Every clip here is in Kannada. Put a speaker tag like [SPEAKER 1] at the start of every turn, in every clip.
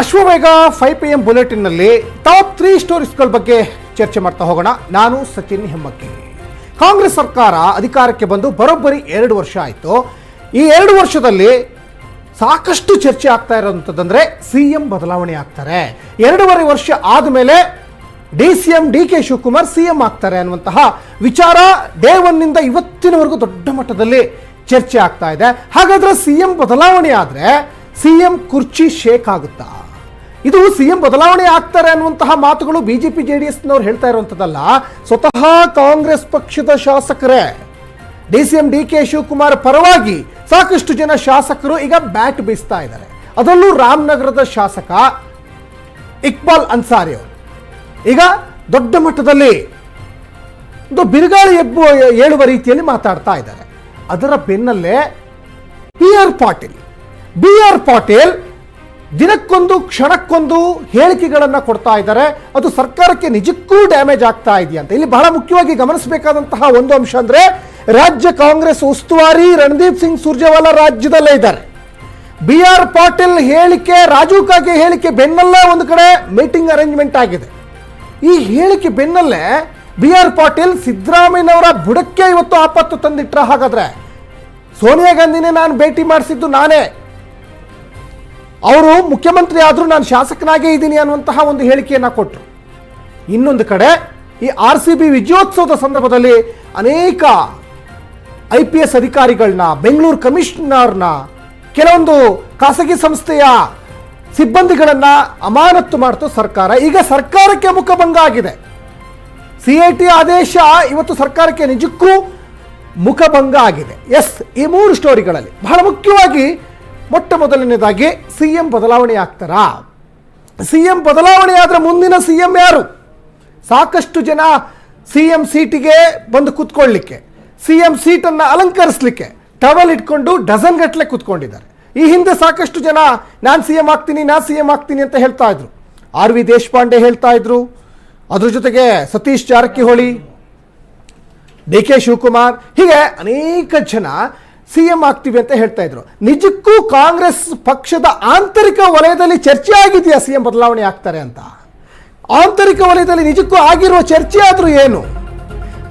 [SPEAKER 1] ಅಶ್ವವೇಗ ಫೈವ್ ಪಿ ಎಂ ಬುಲೆಟಿನ್ನಲ್ಲಿ ಟಾಪ್ ತ್ರೀ ಸ್ಟೋರೀಸ್ಗಳ ಬಗ್ಗೆ ಚರ್ಚೆ ಮಾಡ್ತಾ ಹೋಗೋಣ. ನಾನು ಸಚಿನ್ ಹೆಮ್ಮಕ್ಕಿ. ಕಾಂಗ್ರೆಸ್ ಸರ್ಕಾರ ಅಧಿಕಾರಕ್ಕೆ ಬಂದು ಬರೋಬ್ಬರಿ ಎರಡು ವರ್ಷ ಆಯಿತು. ಈ ಎರಡು ವರ್ಷದಲ್ಲಿ ಸಾಕಷ್ಟು ಚರ್ಚೆ ಆಗ್ತಾ ಇರೋಂಥದ್ದಂದ್ರೆ ಸಿ ಎಂ ಬದಲಾವಣೆ ಆಗ್ತಾರೆ. ಎರಡೂವರೆ ವರ್ಷ ಆದಮೇಲೆ D C M D K Shivakumar C M ಆಗ್ತಾರೆ ಅನ್ನುವಂತಹ ವಿಚಾರ ಡೇ ಒನ್ನಿಂದ ಇವತ್ತಿನವರೆಗೂ ದೊಡ್ಡ ಮಟ್ಟದಲ್ಲಿ ಚರ್ಚೆ ಆಗ್ತಾ ಇದೆ. ಹಾಗಾದ್ರೆ ಸಿ ಎಂ ಬದಲಾವಣೆ ಆದರೆ ಸಿ ಎಂ ಕುರ್ಚಿ ಶೇಕ್ ಆಗುತ್ತಾ? ಇದು ಸಿ ಎಂ ಬದಲಾವಣೆ ಆಗ್ತಾರೆ ಅನ್ನುವಂತಹ ಮಾತುಗಳು ಬಿಜೆಪಿ ಜೆ ಡಿ ಎಸ್ನವ್ರು ಹೇಳ್ತಾ ಇರುವಂಥದ್ದಲ್ಲ ಸ್ವತಃ ಕಾಂಗ್ರೆಸ್ ಪಕ್ಷದ ಶಾಸಕರೇ D C M D K Shivakumar ಪರವಾಗಿ ಸಾಕಷ್ಟು ಜನ ಶಾಸಕರು ಈಗ ಬ್ಯಾಟ್ ಬೀಸ್ತಾ ಇದ್ದಾರೆ. ಅದರಲ್ಲೂ ರಾಮನಗರದ ಶಾಸಕ ಇಕ್ಬಾಲ್ ಅನ್ಸಾರಿ ಅವರು. ಈಗ ದೊಡ್ಡ ಮಟ್ಟದಲ್ಲಿ ಒಂದು ಬಿರುಗಾಳಿ ಎಬ್ಬು ಹೇಳುವ ರೀತಿಯಲ್ಲಿ ಮಾತಾಡ್ತಾ ಇದ್ದಾರೆ. ಅದರ ಬೆನ್ನಲ್ಲೇ B R Patil, B R Patil ದಿನಕ್ಕೊಂದು, ಕ್ಷಣಕ್ಕೊಂದು ಹೇಳಿಕೆಗಳನ್ನು ಕೊಡ್ತಾ ಇದ್ದಾರೆ. ಅದು ಸರ್ಕಾರಕ್ಕೆ ನಿಜಕ್ಕೂ ಡ್ಯಾಮೇಜ್ ಆಗ್ತಾ ಇದೆಯಂತ. ಇಲ್ಲಿ ಬಹಳ ಮುಖ್ಯವಾಗಿ ಗಮನಿಸಬೇಕಾದಂತಹ ಒಂದು ಅಂಶ ಅಂದರೆ, ರಾಜ್ಯ ಕಾಂಗ್ರೆಸ್ ಉಸ್ತುವಾರಿ ರಣದೀಪ್ ಸಿಂಗ್ ಸುರ್ಜೇವಾಲಾ ರಾಜ್ಯದಲ್ಲೇ ಇದ್ದಾರೆ. ಬಿ ಆರ್ ಪಾಟೀಲ್ ಹೇಳಿಕೆ, ರಾಜು ಕಾಗೆ ಹೇಳಿಕೆ ಬೆನ್ನಲ್ಲೇ ಒಂದು ಕಡೆ ಮೀಟಿಂಗ್ ಅರೇಂಜ್ಮೆಂಟ್ ಆಗಿದೆ. ಈ ಹೇಳಿಕೆ ಬೆನ್ನಲ್ಲೇ ಬಿ ಆರ್ ಪಾಟೀಲ್ ಸಿದ್ದರಾಮಯ್ಯನವರ ಬುಡಕ್ಕೆ ಇವತ್ತು ಆಪತ್ತು ತಂದಿಟ್ರ ಹಾಗಾದ್ರೆ, ಸೋನಿಯಾ ಗಾಂಧಿನೇ ನಾನು ಭೇಟಿ ಮಾಡಿಸಿದ್ದು ನಾನೇ. ಅವರು ಮುಖ್ಯಮಂತ್ರಿ ಆದರೂ ನಾನು ಶಾಸಕನಾಗೇ ಇದ್ದೀನಿ ಅನ್ನುವಂತಹ ಒಂದು ಹೇಳಿಕೆಯನ್ನು ಕೊಟ್ಟರು ಇನ್ನೊಂದು ಕಡೆ ಈ ಆರ್ ಸಿ ಬಿ ವಿಜಯೋತ್ಸವದ ಸಂದರ್ಭದಲ್ಲಿ ಅನೇಕ ಐ ಪಿ ಎಸ್ ಅಧಿಕಾರಿಗಳನ್ನ ಬೆಂಗಳೂರು ಕಮಿಷನರ್ನ, ಕೆಲವೊಂದು ಖಾಸಗಿ ಸಂಸ್ಥೆಯ ಸಿಬ್ಬಂದಿಗಳನ್ನ ಅಮಾನತ್ತು ಮಾಡ್ತು ಸರ್ಕಾರ. ಈಗ ಸರ್ಕಾರಕ್ಕೆ ಮುಖಭಂಗ ಆಗಿದೆ. ಸಿ ಐ ಟಿ ಆದೇಶ ಇವತ್ತು ಸರ್ಕಾರಕ್ಕೆ ನಿಜಕ್ಕೂ ಮುಖಭಂಗ ಆಗಿದೆ. ಎಸ್, ಈ ಮೂರು ಸ್ಟೋರಿಗಳಲ್ಲಿ ಬಹಳ ಮುಖ್ಯವಾಗಿ ಮೊಟ್ಟ ಮೊದಲನೇದಾಗಿ ಸಿ ಎಂ ಬದಲಾವಣೆ ಆಗ್ತಾರಾ? ಸಿ ಎಂ ಬದಲಾವಣೆ ಆದರೆ ಮುಂದಿನ ಸಿ ಎಂ ಯಾರು? ಸಾಕಷ್ಟು ಜನ ಸಿ ಎಂ ಸೀಟಿಗೆ ಬಂದು ಕೂತ್ಕೊಳ್ಳಿಕ್ಕೆ, ಸಿ ಎಂ ಸೀಟನ್ನು ಅಲಂಕರಿಸಲಿಕ್ಕೆ ಟವಲ್ ಇಟ್ಕೊಂಡು ಡಜನ್ ಗಟ್ಟಲೆ ಕೂತ್ಕೊಂಡಿದ್ದಾರೆ. ಈ ಹಿಂದೆ ಸಾಕಷ್ಟು ಜನ ನಾನು ಸಿ ಎಂ ಆಗ್ತೀನಿ ನಾನು ಸಿ ಎಂ ಆಗ್ತೀನಿ ಅಂತ ಹೇಳ್ತಾ ಇದ್ರು. ಆರ್ ವಿ ದೇಶಪಾಂಡೆ ಹೇಳ್ತಾ ಇದ್ರು. ಅದ್ರ ಜೊತೆಗೆ ಸತೀಶ್ ಜಾರಕಿಹೊಳಿ, ಡಿ ಕೆ ಶಿವಕುಮಾರ್, ಹೀಗೆ ಅನೇಕ ಜನ ಸಿ ಎಂ ಆಗ್ತೀವಿ ಅಂತ ಹೇಳ್ತಾ ಇದ್ರು. ನಿಜಕ್ಕೂ ಕಾಂಗ್ರೆಸ್ ಪಕ್ಷದ ಆಂತರಿಕ ವಲಯದಲ್ಲಿ ಚರ್ಚೆ ಆಗಿದೆಯಾ ಸಿ ಎಂ ಬದಲಾವಣೆ ಆಗ್ತಾರೆ ಅಂತ? ಆಂತರಿಕ ವಲಯದಲ್ಲಿ ನಿಜಕ್ಕೂ ಆಗಿರುವ ಚರ್ಚೆ ಆದರೂ ಏನು?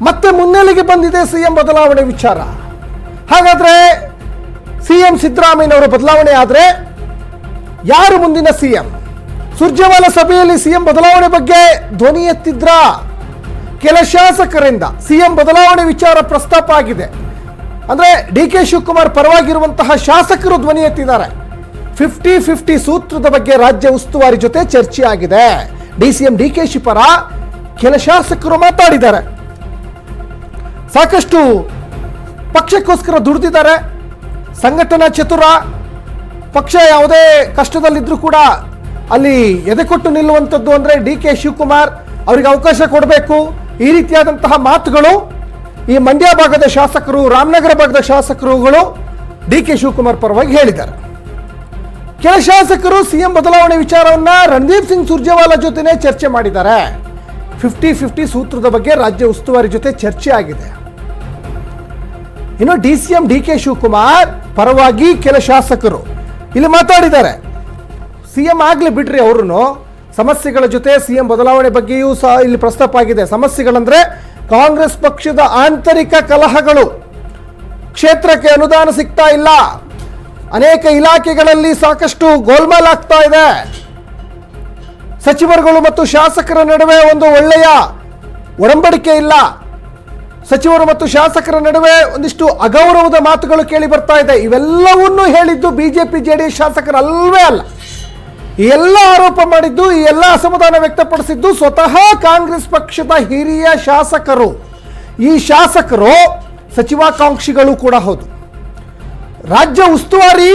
[SPEAKER 1] ಮತ್ತೆ ಮುನ್ನೆಲೆಗೆ ಬಂದಿದೆ ಸಿ ಎಂ ಬದಲಾವಣೆ ವಿಚಾರ. ಹಾಗಾದ್ರೆ ಸಿ ಎಂ ಸಿದ್ದರಾಮಯ್ಯನವರು ಬದಲಾವಣೆ ಆದರೆ ಯಾರು ಮುಂದಿನ ಸಿ ಎಂ ಸುರ್ಜೇವಾಲಾ ಸಭೆಯಲ್ಲಿ ಸಿಎಂ ಬದಲಾವಣೆ ಬಗ್ಗೆ ಧ್ವನಿ ಎತ್ತಿದ್ರ? ಕೆಲ ಶಾಸಕರಿಂದ ಸಿಎಂ ಬದಲಾವಣೆ ವಿಚಾರ ಪ್ರಸ್ತಾಪ ಆಗಿದೆ. ಅಂದ್ರೆ ಡಿ ಕೆ ಶಿವಕುಮಾರ್ ಪರವಾಗಿರುವಂತಹ ಶಾಸಕರು ಧ್ವನಿ ಎತ್ತಿದ್ದಾರೆ. ಫಿಫ್ಟಿ ಫಿಫ್ಟಿ ಸೂತ್ರದ ಬಗ್ಗೆ ರಾಜ್ಯ ಉಸ್ತುವಾರಿ ಜೊತೆ ಚರ್ಚೆ ಆಗಿದೆ D C M D K Shi ಪರ ಕೆಲ ಶಾಸಕರು ಮಾತಾಡಿದ್ದಾರೆ. ಸಾಕಷ್ಟು ಪಕ್ಷಕ್ಕೋಸ್ಕರ ದುಡಿದಿದ್ದಾರೆ. ಸಂಘಟನಾ ಚತುರ, ಪಕ್ಷ ಯಾವುದೇ ಕಷ್ಟದಲ್ಲಿದ್ದರೂ ಕೂಡ ಅಲ್ಲಿ ಎದೆಕೊಟ್ಟು ನಿಲ್ಲುವಂಥದ್ದು ಅಂದರೆ ಡಿ ಕೆ ಶಿವಕುಮಾರ್, ಅವರಿಗೆ ಅವಕಾಶ ಕೊಡಬೇಕು. ಈ ರೀತಿಯಾದಂತಹ ಮಾತುಗಳು ಈ ಮಂಡ್ಯ ಭಾಗದ ಶಾಸಕರು, ರಾಮನಗರ ಭಾಗದ ಶಾಸಕರುಗಳು ಡಿ ಕೆ ಶಿವಕುಮಾರ್ ಪರವಾಗಿ ಹೇಳಿದ್ದಾರೆ. ಕೆಲ ಶಾಸಕರು ಸಿಎಂ ಬದಲಾವಣೆ ವಿಚಾರವನ್ನ ರಣದೀಪ್ ಸಿಂಗ್ ಸುರ್ಜೇವಾಲಾ ಜೊತೆನೇ ಚರ್ಚೆ ಮಾಡಿದ್ದಾರೆ. ಫಿಫ್ಟಿ ಫಿಫ್ಟಿ ಸೂತ್ರದ ಬಗ್ಗೆ ರಾಜ್ಯ ಉಸ್ತುವಾರಿ ಜೊತೆ ಚರ್ಚೆ ಆಗಿದೆ. ಇನ್ನು D C M D K Shivakumar ಪರವಾಗಿ ಕೆಲ ಶಾಸಕರು ಇಲ್ಲಿ ಮಾತಾಡಿದ್ದಾರೆ. ಸಿಎಂ ಆಗಲಿ ಬಿಡ್ರಿ ಅವ್ರೂ ಸಮಸ್ಯೆಗಳ ಜೊತೆ ಸಿಎಂ ಬದಲಾವಣೆ ಬಗ್ಗೆಯೂ ಸಹ ಇಲ್ಲಿ ಪ್ರಸ್ತಾಪ ಆಗಿದೆ. ಸಮಸ್ಯೆಗಳಂದ್ರೆ ಕಾಂಗ್ರೆಸ್ ಪಕ್ಷದ ಆಂತರಿಕ ಕಲಹಗಳು. ಕ್ಷೇತ್ರಕ್ಕೆ ಅನುದಾನ ಸಿಗ್ತಾ ಇಲ್ಲ. ಅನೇಕ ಇಲಾಖೆಗಳಲ್ಲಿ ಸಾಕಷ್ಟು ಗೋಲ್ಮಾಲ್ ಆಗ್ತಾ ಇದೆ. ಸಚಿವರುಗಳು ಮತ್ತು ಶಾಸಕರ ನಡುವೆ ಒಂದು ಒಳ್ಳೆಯ ಒಡಂಬಡಿಕೆ ಇಲ್ಲ. ಸಚಿವರು ಮತ್ತು ಶಾಸಕರ ನಡುವೆ ಒಂದಿಷ್ಟು ಅಗೌರವದ ಮಾತುಗಳು ಕೇಳಿ ಬರ್ತಾ ಇದೆ. ಇವೆಲ್ಲವನ್ನೂ ಹೇಳಿದ್ದು ಬಿಜೆಪಿ, ಜೆಡಿಎಸ್ ಶಾಸಕರಲ್ವೇ ಅಲ್ಲ. ಎಲ್ಲ ಆರೋಪ ಮಾಡಿದ್ದು, ಈ ಎಲ್ಲ ಅಸಮಾಧಾನ ವ್ಯಕ್ತಪಡಿಸಿದ್ದು ಸ್ವತಃ ಕಾಂಗ್ರೆಸ್ ಪಕ್ಷದ ಹಿರಿಯ ಶಾಸಕರು. ಈ ಶಾಸಕರು ಸಚಿವಾಕಾಂಕ್ಷಿಗಳು ಕೂಡ ಹೌದು. ರಾಜ್ಯ ಉಸ್ತುವಾರಿ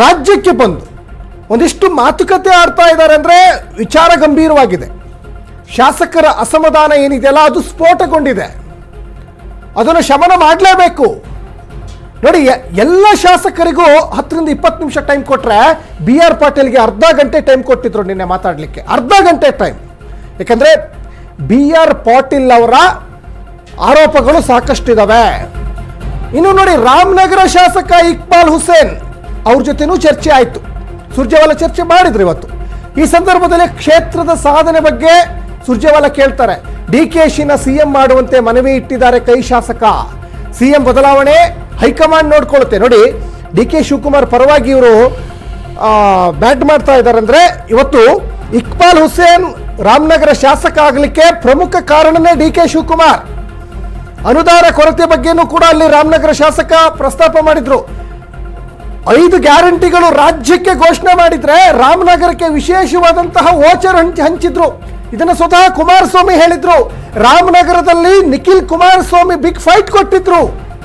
[SPEAKER 1] ರಾಜ್ಯಕ್ಕೆ ಬಂದು ಒಂದಿಷ್ಟು ಮಾತುಕತೆ ಆಡ್ತಾ ಇದ್ದಾರೆ ಅಂದರೆ ವಿಚಾರ ಗಂಭೀರವಾಗಿದೆ. ಶಾಸಕರ ಅಸಮಾಧಾನ ಏನಿದೆಯಲ್ಲ, ಅದು ಸ್ಫೋಟಗೊಂಡಿದೆ. ಅದನ್ನು ಶಮನ ಮಾಡಲೇಬೇಕು. ನೋಡಿ ಎಲ್ಲ ಶಾಸಕರಿಗೂ ಹತ್ತರಿಂದ ಇಪ್ಪತ್ತು ನಿಮಿಷ ಟೈಮ್ ಕೊಟ್ಟರೆ ಬಿ ಆರ್ ಪಾಟೀಲ್ಗೆ ಅರ್ಧ ಗಂಟೆ ಟೈಮ್ ಕೊಟ್ಟಿದ್ರು ನಿನ್ನೆ ಮಾತಾಡಲಿಕ್ಕೆ. ಅರ್ಧ ಗಂಟೆ ಟೈಮ್ ಯಾಕಂದರೆ ಬಿ ಆರ್ ಪಾಟೀಲ್ ಅವರ ಆರೋಪಗಳು ಸಾಕಷ್ಟು ಇದಾವೆ. ಇನ್ನು ನೋಡಿ, ರಾಮನಗರ ಶಾಸಕ ಇಕ್ಬಾಲ್ ಹುಸೇನ್ ಅವ್ರ ಜೊತೆನೂ ಚರ್ಚೆ ಆಯಿತು. ಸುರ್ಜೇವಾಲ ಚರ್ಚೆ ಮಾಡಿದ್ರು ಇವತ್ತು. ಈ ಸಂದರ್ಭದಲ್ಲಿ ಕ್ಷೇತ್ರದ ಸಾಧನೆ ಬಗ್ಗೆ ಸುರ್ಜೇವಾಲ ಕೇಳ್ತಾರೆ. ಡಿ ಕೆ ಶಿನ ಸಿಎಂ ಮಾಡುವಂತೆ ಮನವಿ ಇಟ್ಟಿದ್ದಾರೆ ಕೈ ಶಾಸಕ. ಸಿಎಂ ಬದಲಾವಣೆ ಹೈಕಮಾಂಡ್ ನೋಡ್ಕೊಳ್ಳುತ್ತೆ. ನೋಡಿ, ಡಿ ಕೆ ಶಿವಕುಮಾರ್ ಪರವಾಗಿ ಇವರು ಬ್ಯಾಟ್ ಮಾಡ್ತಾ ಇದ್ದಾರೆ ಅಂದ್ರೆ ಇವತ್ತು ಇಕ್ಬಾಲ್ ಹುಸೇನ್ ರಾಮನಗರ ಶಾಸಕ ಆಗಲಿಕ್ಕೆ ಪ್ರಮುಖ ಕಾರಣನೇ ಡಿ ಕೆ ಶಿವಕುಮಾರ್. ಅನುದಾನ ಕೊರತೆ ಬಗ್ಗೆನೂ ಕೂಡ ಅಲ್ಲಿ ರಾಮನಗರ ಶಾಸಕ ಪ್ರಸ್ತಾಪ ಮಾಡಿದ್ರು. ಐದು ಗ್ಯಾರಂಟಿಗಳು ರಾಜ್ಯಕ್ಕೆ ಘೋಷಣೆ ಮಾಡಿದ್ರೆ ರಾಮನಗರಕ್ಕೆ ವಿಶೇಷವಾದಂತಹ ಓಚರ್ ಹಂಚಿ ಹಂಚಿದ್ರು. ಇದನ್ನ ಸ್ವತಃ ಕುಮಾರಸ್ವಾಮಿ ಹೇಳಿದ್ರು. ರಾಮನಗರದಲ್ಲಿ ನಿಖಿಲ್ ಕುಮಾರಸ್ವಾಮಿ ಬಿಗ್ ಫೈಟ್ ಕೊಟ್ಟಿದ್ರು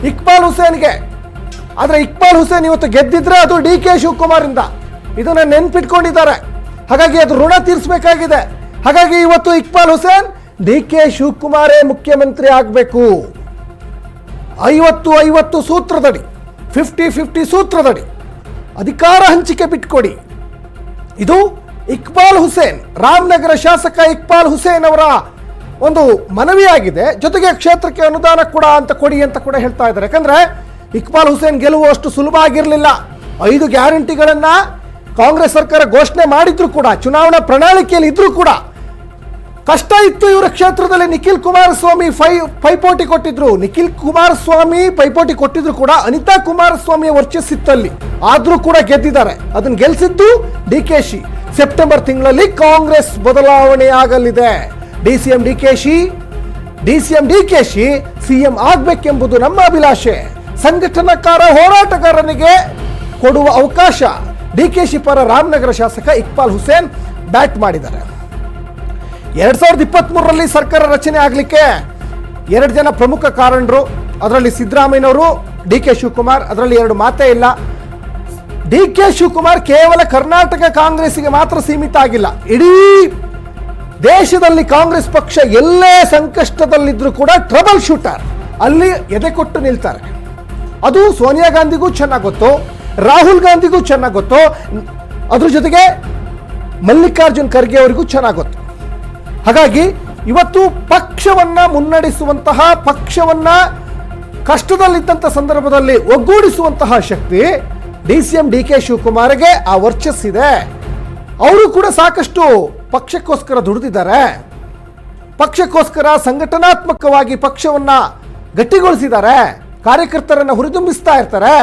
[SPEAKER 1] ಇಕ್ಬಾಲ್ ಹುಸೇನ್ಗೆ. ಆದರೆ ಇಕ್ಬಾಲ್ ಹುಸೇನ್ ಇವತ್ತು ಗೆದ್ದಿದ್ರೆ ಅದು ಡಿ ಕೆ ಶಿವಕುಮಾರಿಂದ ಇದನ್ನ ನೆನ್ಪಿಟ್ಕೊಂಡಿದ್ದಾರೆ. ಹಾಗಾಗಿ ಅದು ಋಣ ತೀರಿಸಬೇಕಾಗಿದೆ. ಹಾಗಾಗಿ ಇವತ್ತು ಇಕ್ಬಾಲ್ ಹುಸೇನ್ ಡಿ ಕೆ ಶಿವಕುಮಾರೇ ಮುಖ್ಯಮಂತ್ರಿ ಆಗಬೇಕು. ಐವತ್ತು ಐವತ್ತು ಸೂತ್ರದಡಿ ಫಿಫ್ಟಿ ಫಿಫ್ಟಿ ಸೂತ್ರದಡಿ ಅಧಿಕಾರ ಹಂಚಿಕೆ ಬಿಟ್ಕೊಡಿ. ಇದು ಇಕ್ಬಾಲ್ ಹುಸೇನ್, ರಾಮನಗರ ಶಾಸಕ ಇಕ್ಬಾಲ್ ಹುಸೇನ್ ಅವರ ಒಂದು ಮನವಿಯಾಗಿದೆ. ಜೊತೆಗೆ ಕ್ಷೇತ್ರಕ್ಕೆ ಅನುದಾನ ಕೂಡ ಅಂತ ಕೊಡಿ ಅಂತ ಕೂಡ ಹೇಳ್ತಾ ಇದ್ದಾರೆ. ಯಾಕಂದ್ರೆ ಇಕ್ಬಾಲ್ ಹುಸೇನ್ ಗೆಲುವು ಅಷ್ಟು ಸುಲಭ ಆಗಿರಲಿಲ್ಲ. ಐದು ಗ್ಯಾರಂಟಿಗಳನ್ನ ಕಾಂಗ್ರೆಸ್ ಸರ್ಕಾರ ಘೋಷಣೆ ಮಾಡಿದ್ರು ಕೂಡ, ಚುನಾವಣಾ ಪ್ರಣಾಳಿಕೆಯಲ್ಲಿ ಇದ್ರೂ ಕೂಡ. ಕಷ್ಟ ಇತ್ತು ಇವರ ಕ್ಷೇತ್ರದಲ್ಲಿ ನಿಖಿಲ್ ಕುಮಾರಸ್ವಾಮಿ ಫೈ, ಪೈಪೋಟಿ ಕೊಟ್ಟಿದ್ರು. ನಿಖಿಲ್ ಕುಮಾರಸ್ವಾಮಿ ಪೈಪೋಟಿ ಕೊಟ್ಟಿದ್ರು ಕೂಡ ಅನಿತಾ ಕುಮಾರಸ್ವಾಮಿಯ ವರ್ಚಸ್ಸಿತ್ತಲ್ಲಿ. ಆದ್ರೂ ಕೂಡ ಗೆದ್ದಿದ್ದಾರೆ. ಅದನ್ನ ಗೆಲ್ಸಿದ್ದು ಡಿ ಕೆ ಶಿ. ಸೆಪ್ಟೆಂಬರ್ ತಿಂಗಳಲ್ಲಿ ಕಾಂಗ್ರೆಸ್ ಬದಲಾವಣೆ ಆಗಲಿದೆ D C M D K Shi D C M D K Shi, CM ಆಗ್ಬೇಕೆಂಬುದು ನಮ್ಮ ಅಭಿಲಾಷೆ. ಸಂಘಟನಾಕಾರ ಹೋರಾಟಗಾರನಿಗೆ ಕೊಡುವ ಅವಕಾಶ ಡಿ ಕೆ ಶಿ ಪರ ರಾಮನಗರ ಶಾಸಕ ಇಕ್ಬಾಲ್ ಹುಸೇನ್ ಬ್ಯಾಟ್ ಮಾಡಿದ್ದಾರೆ. ಎರಡ್ ಸಾವಿರದ ಇಪ್ಪತ್ತ್ ಮೂರರಲ್ಲಿ ಸರ್ಕಾರ ರಚನೆ ಆಗಲಿಕ್ಕೆ ಎರಡು ಜನ ಪ್ರಮುಖ ಕಾರಣರು, ಅದರಲ್ಲಿ ಸಿದ್ದರಾಮಯ್ಯನವರು, ಡಿ ಕೆ ಶಿವಕುಮಾರ್, ಅದರಲ್ಲಿ ಎರಡು ಮಾತೇ ಇಲ್ಲ. ಡಿ ಕೆ ಶಿವಕುಮಾರ್ ಕೇವಲ ಕರ್ನಾಟಕ ಕಾಂಗ್ರೆಸ್ಸಿಗೆ ಮಾತ್ರ ಸೀಮಿತ ಆಗಿಲ್ಲ. ಇಡೀ ದೇಶದಲ್ಲಿ ಕಾಂಗ್ರೆಸ್ ಪಕ್ಷ ಎಲ್ಲೇ ಸಂಕಷ್ಟದಲ್ಲಿದ್ದರೂ ಕೂಡ ಟ್ರಬಲ್ ಶೂಟರ್ ಅಲ್ಲಿ ಎದೆ ಕೊಟ್ಟು ನಿಲ್ತಾರೆ. ಅದು ಸೋನಿಯಾ ಗಾಂಧಿಗೂ ಚೆನ್ನಾಗಿ ಗೊತ್ತು, ರಾಹುಲ್ ಗಾಂಧಿಗೂ ಚೆನ್ನಾಗಿ ಗೊತ್ತು, ಅದ್ರ ಜೊತೆಗೆ ಮಲ್ಲಿಕಾರ್ಜುನ್ ಖರ್ಗೆ ಅವರಿಗೂ ಚೆನ್ನಾಗಿ ಗೊತ್ತು. ಹಾಗಾಗಿ ಇವತ್ತು ಪಕ್ಷವನ್ನ ಮುನ್ನಡೆಸುವಂತಹ, ಪಕ್ಷವನ್ನ ಕಷ್ಟದಲ್ಲಿದ್ದಂಥ ಸಂದರ್ಭದಲ್ಲಿ ಒಗ್ಗೂಡಿಸುವಂತಹ ಶಕ್ತಿ D C M D K ಶಿವಕುಮಾರ್ಗೆ ಆ ವರ್ಚಸ್ಸಿದೆ. ಅವರು ಕೂಡ ಸಾಕಷ್ಟು ಪಕ್ಷಕ್ಕೋಸ್ಕರ ದುಡಿದಿದ್ದಾರೆ. ಪಕ್ಷಕ್ಕೋಸ್ಕರ ಸಂಘಟನಾತ್ಮಕವಾಗಿ ಪಕ್ಷವನ್ನ ಗಟ್ಟಿಗೊಳಿಸಿದ್ದಾರೆ. ಕಾರ್ಯಕರ್ತರನ್ನ ಹುರಿದುಂಬಿಸ್ತಾ ಇರ್ತಾರೆ.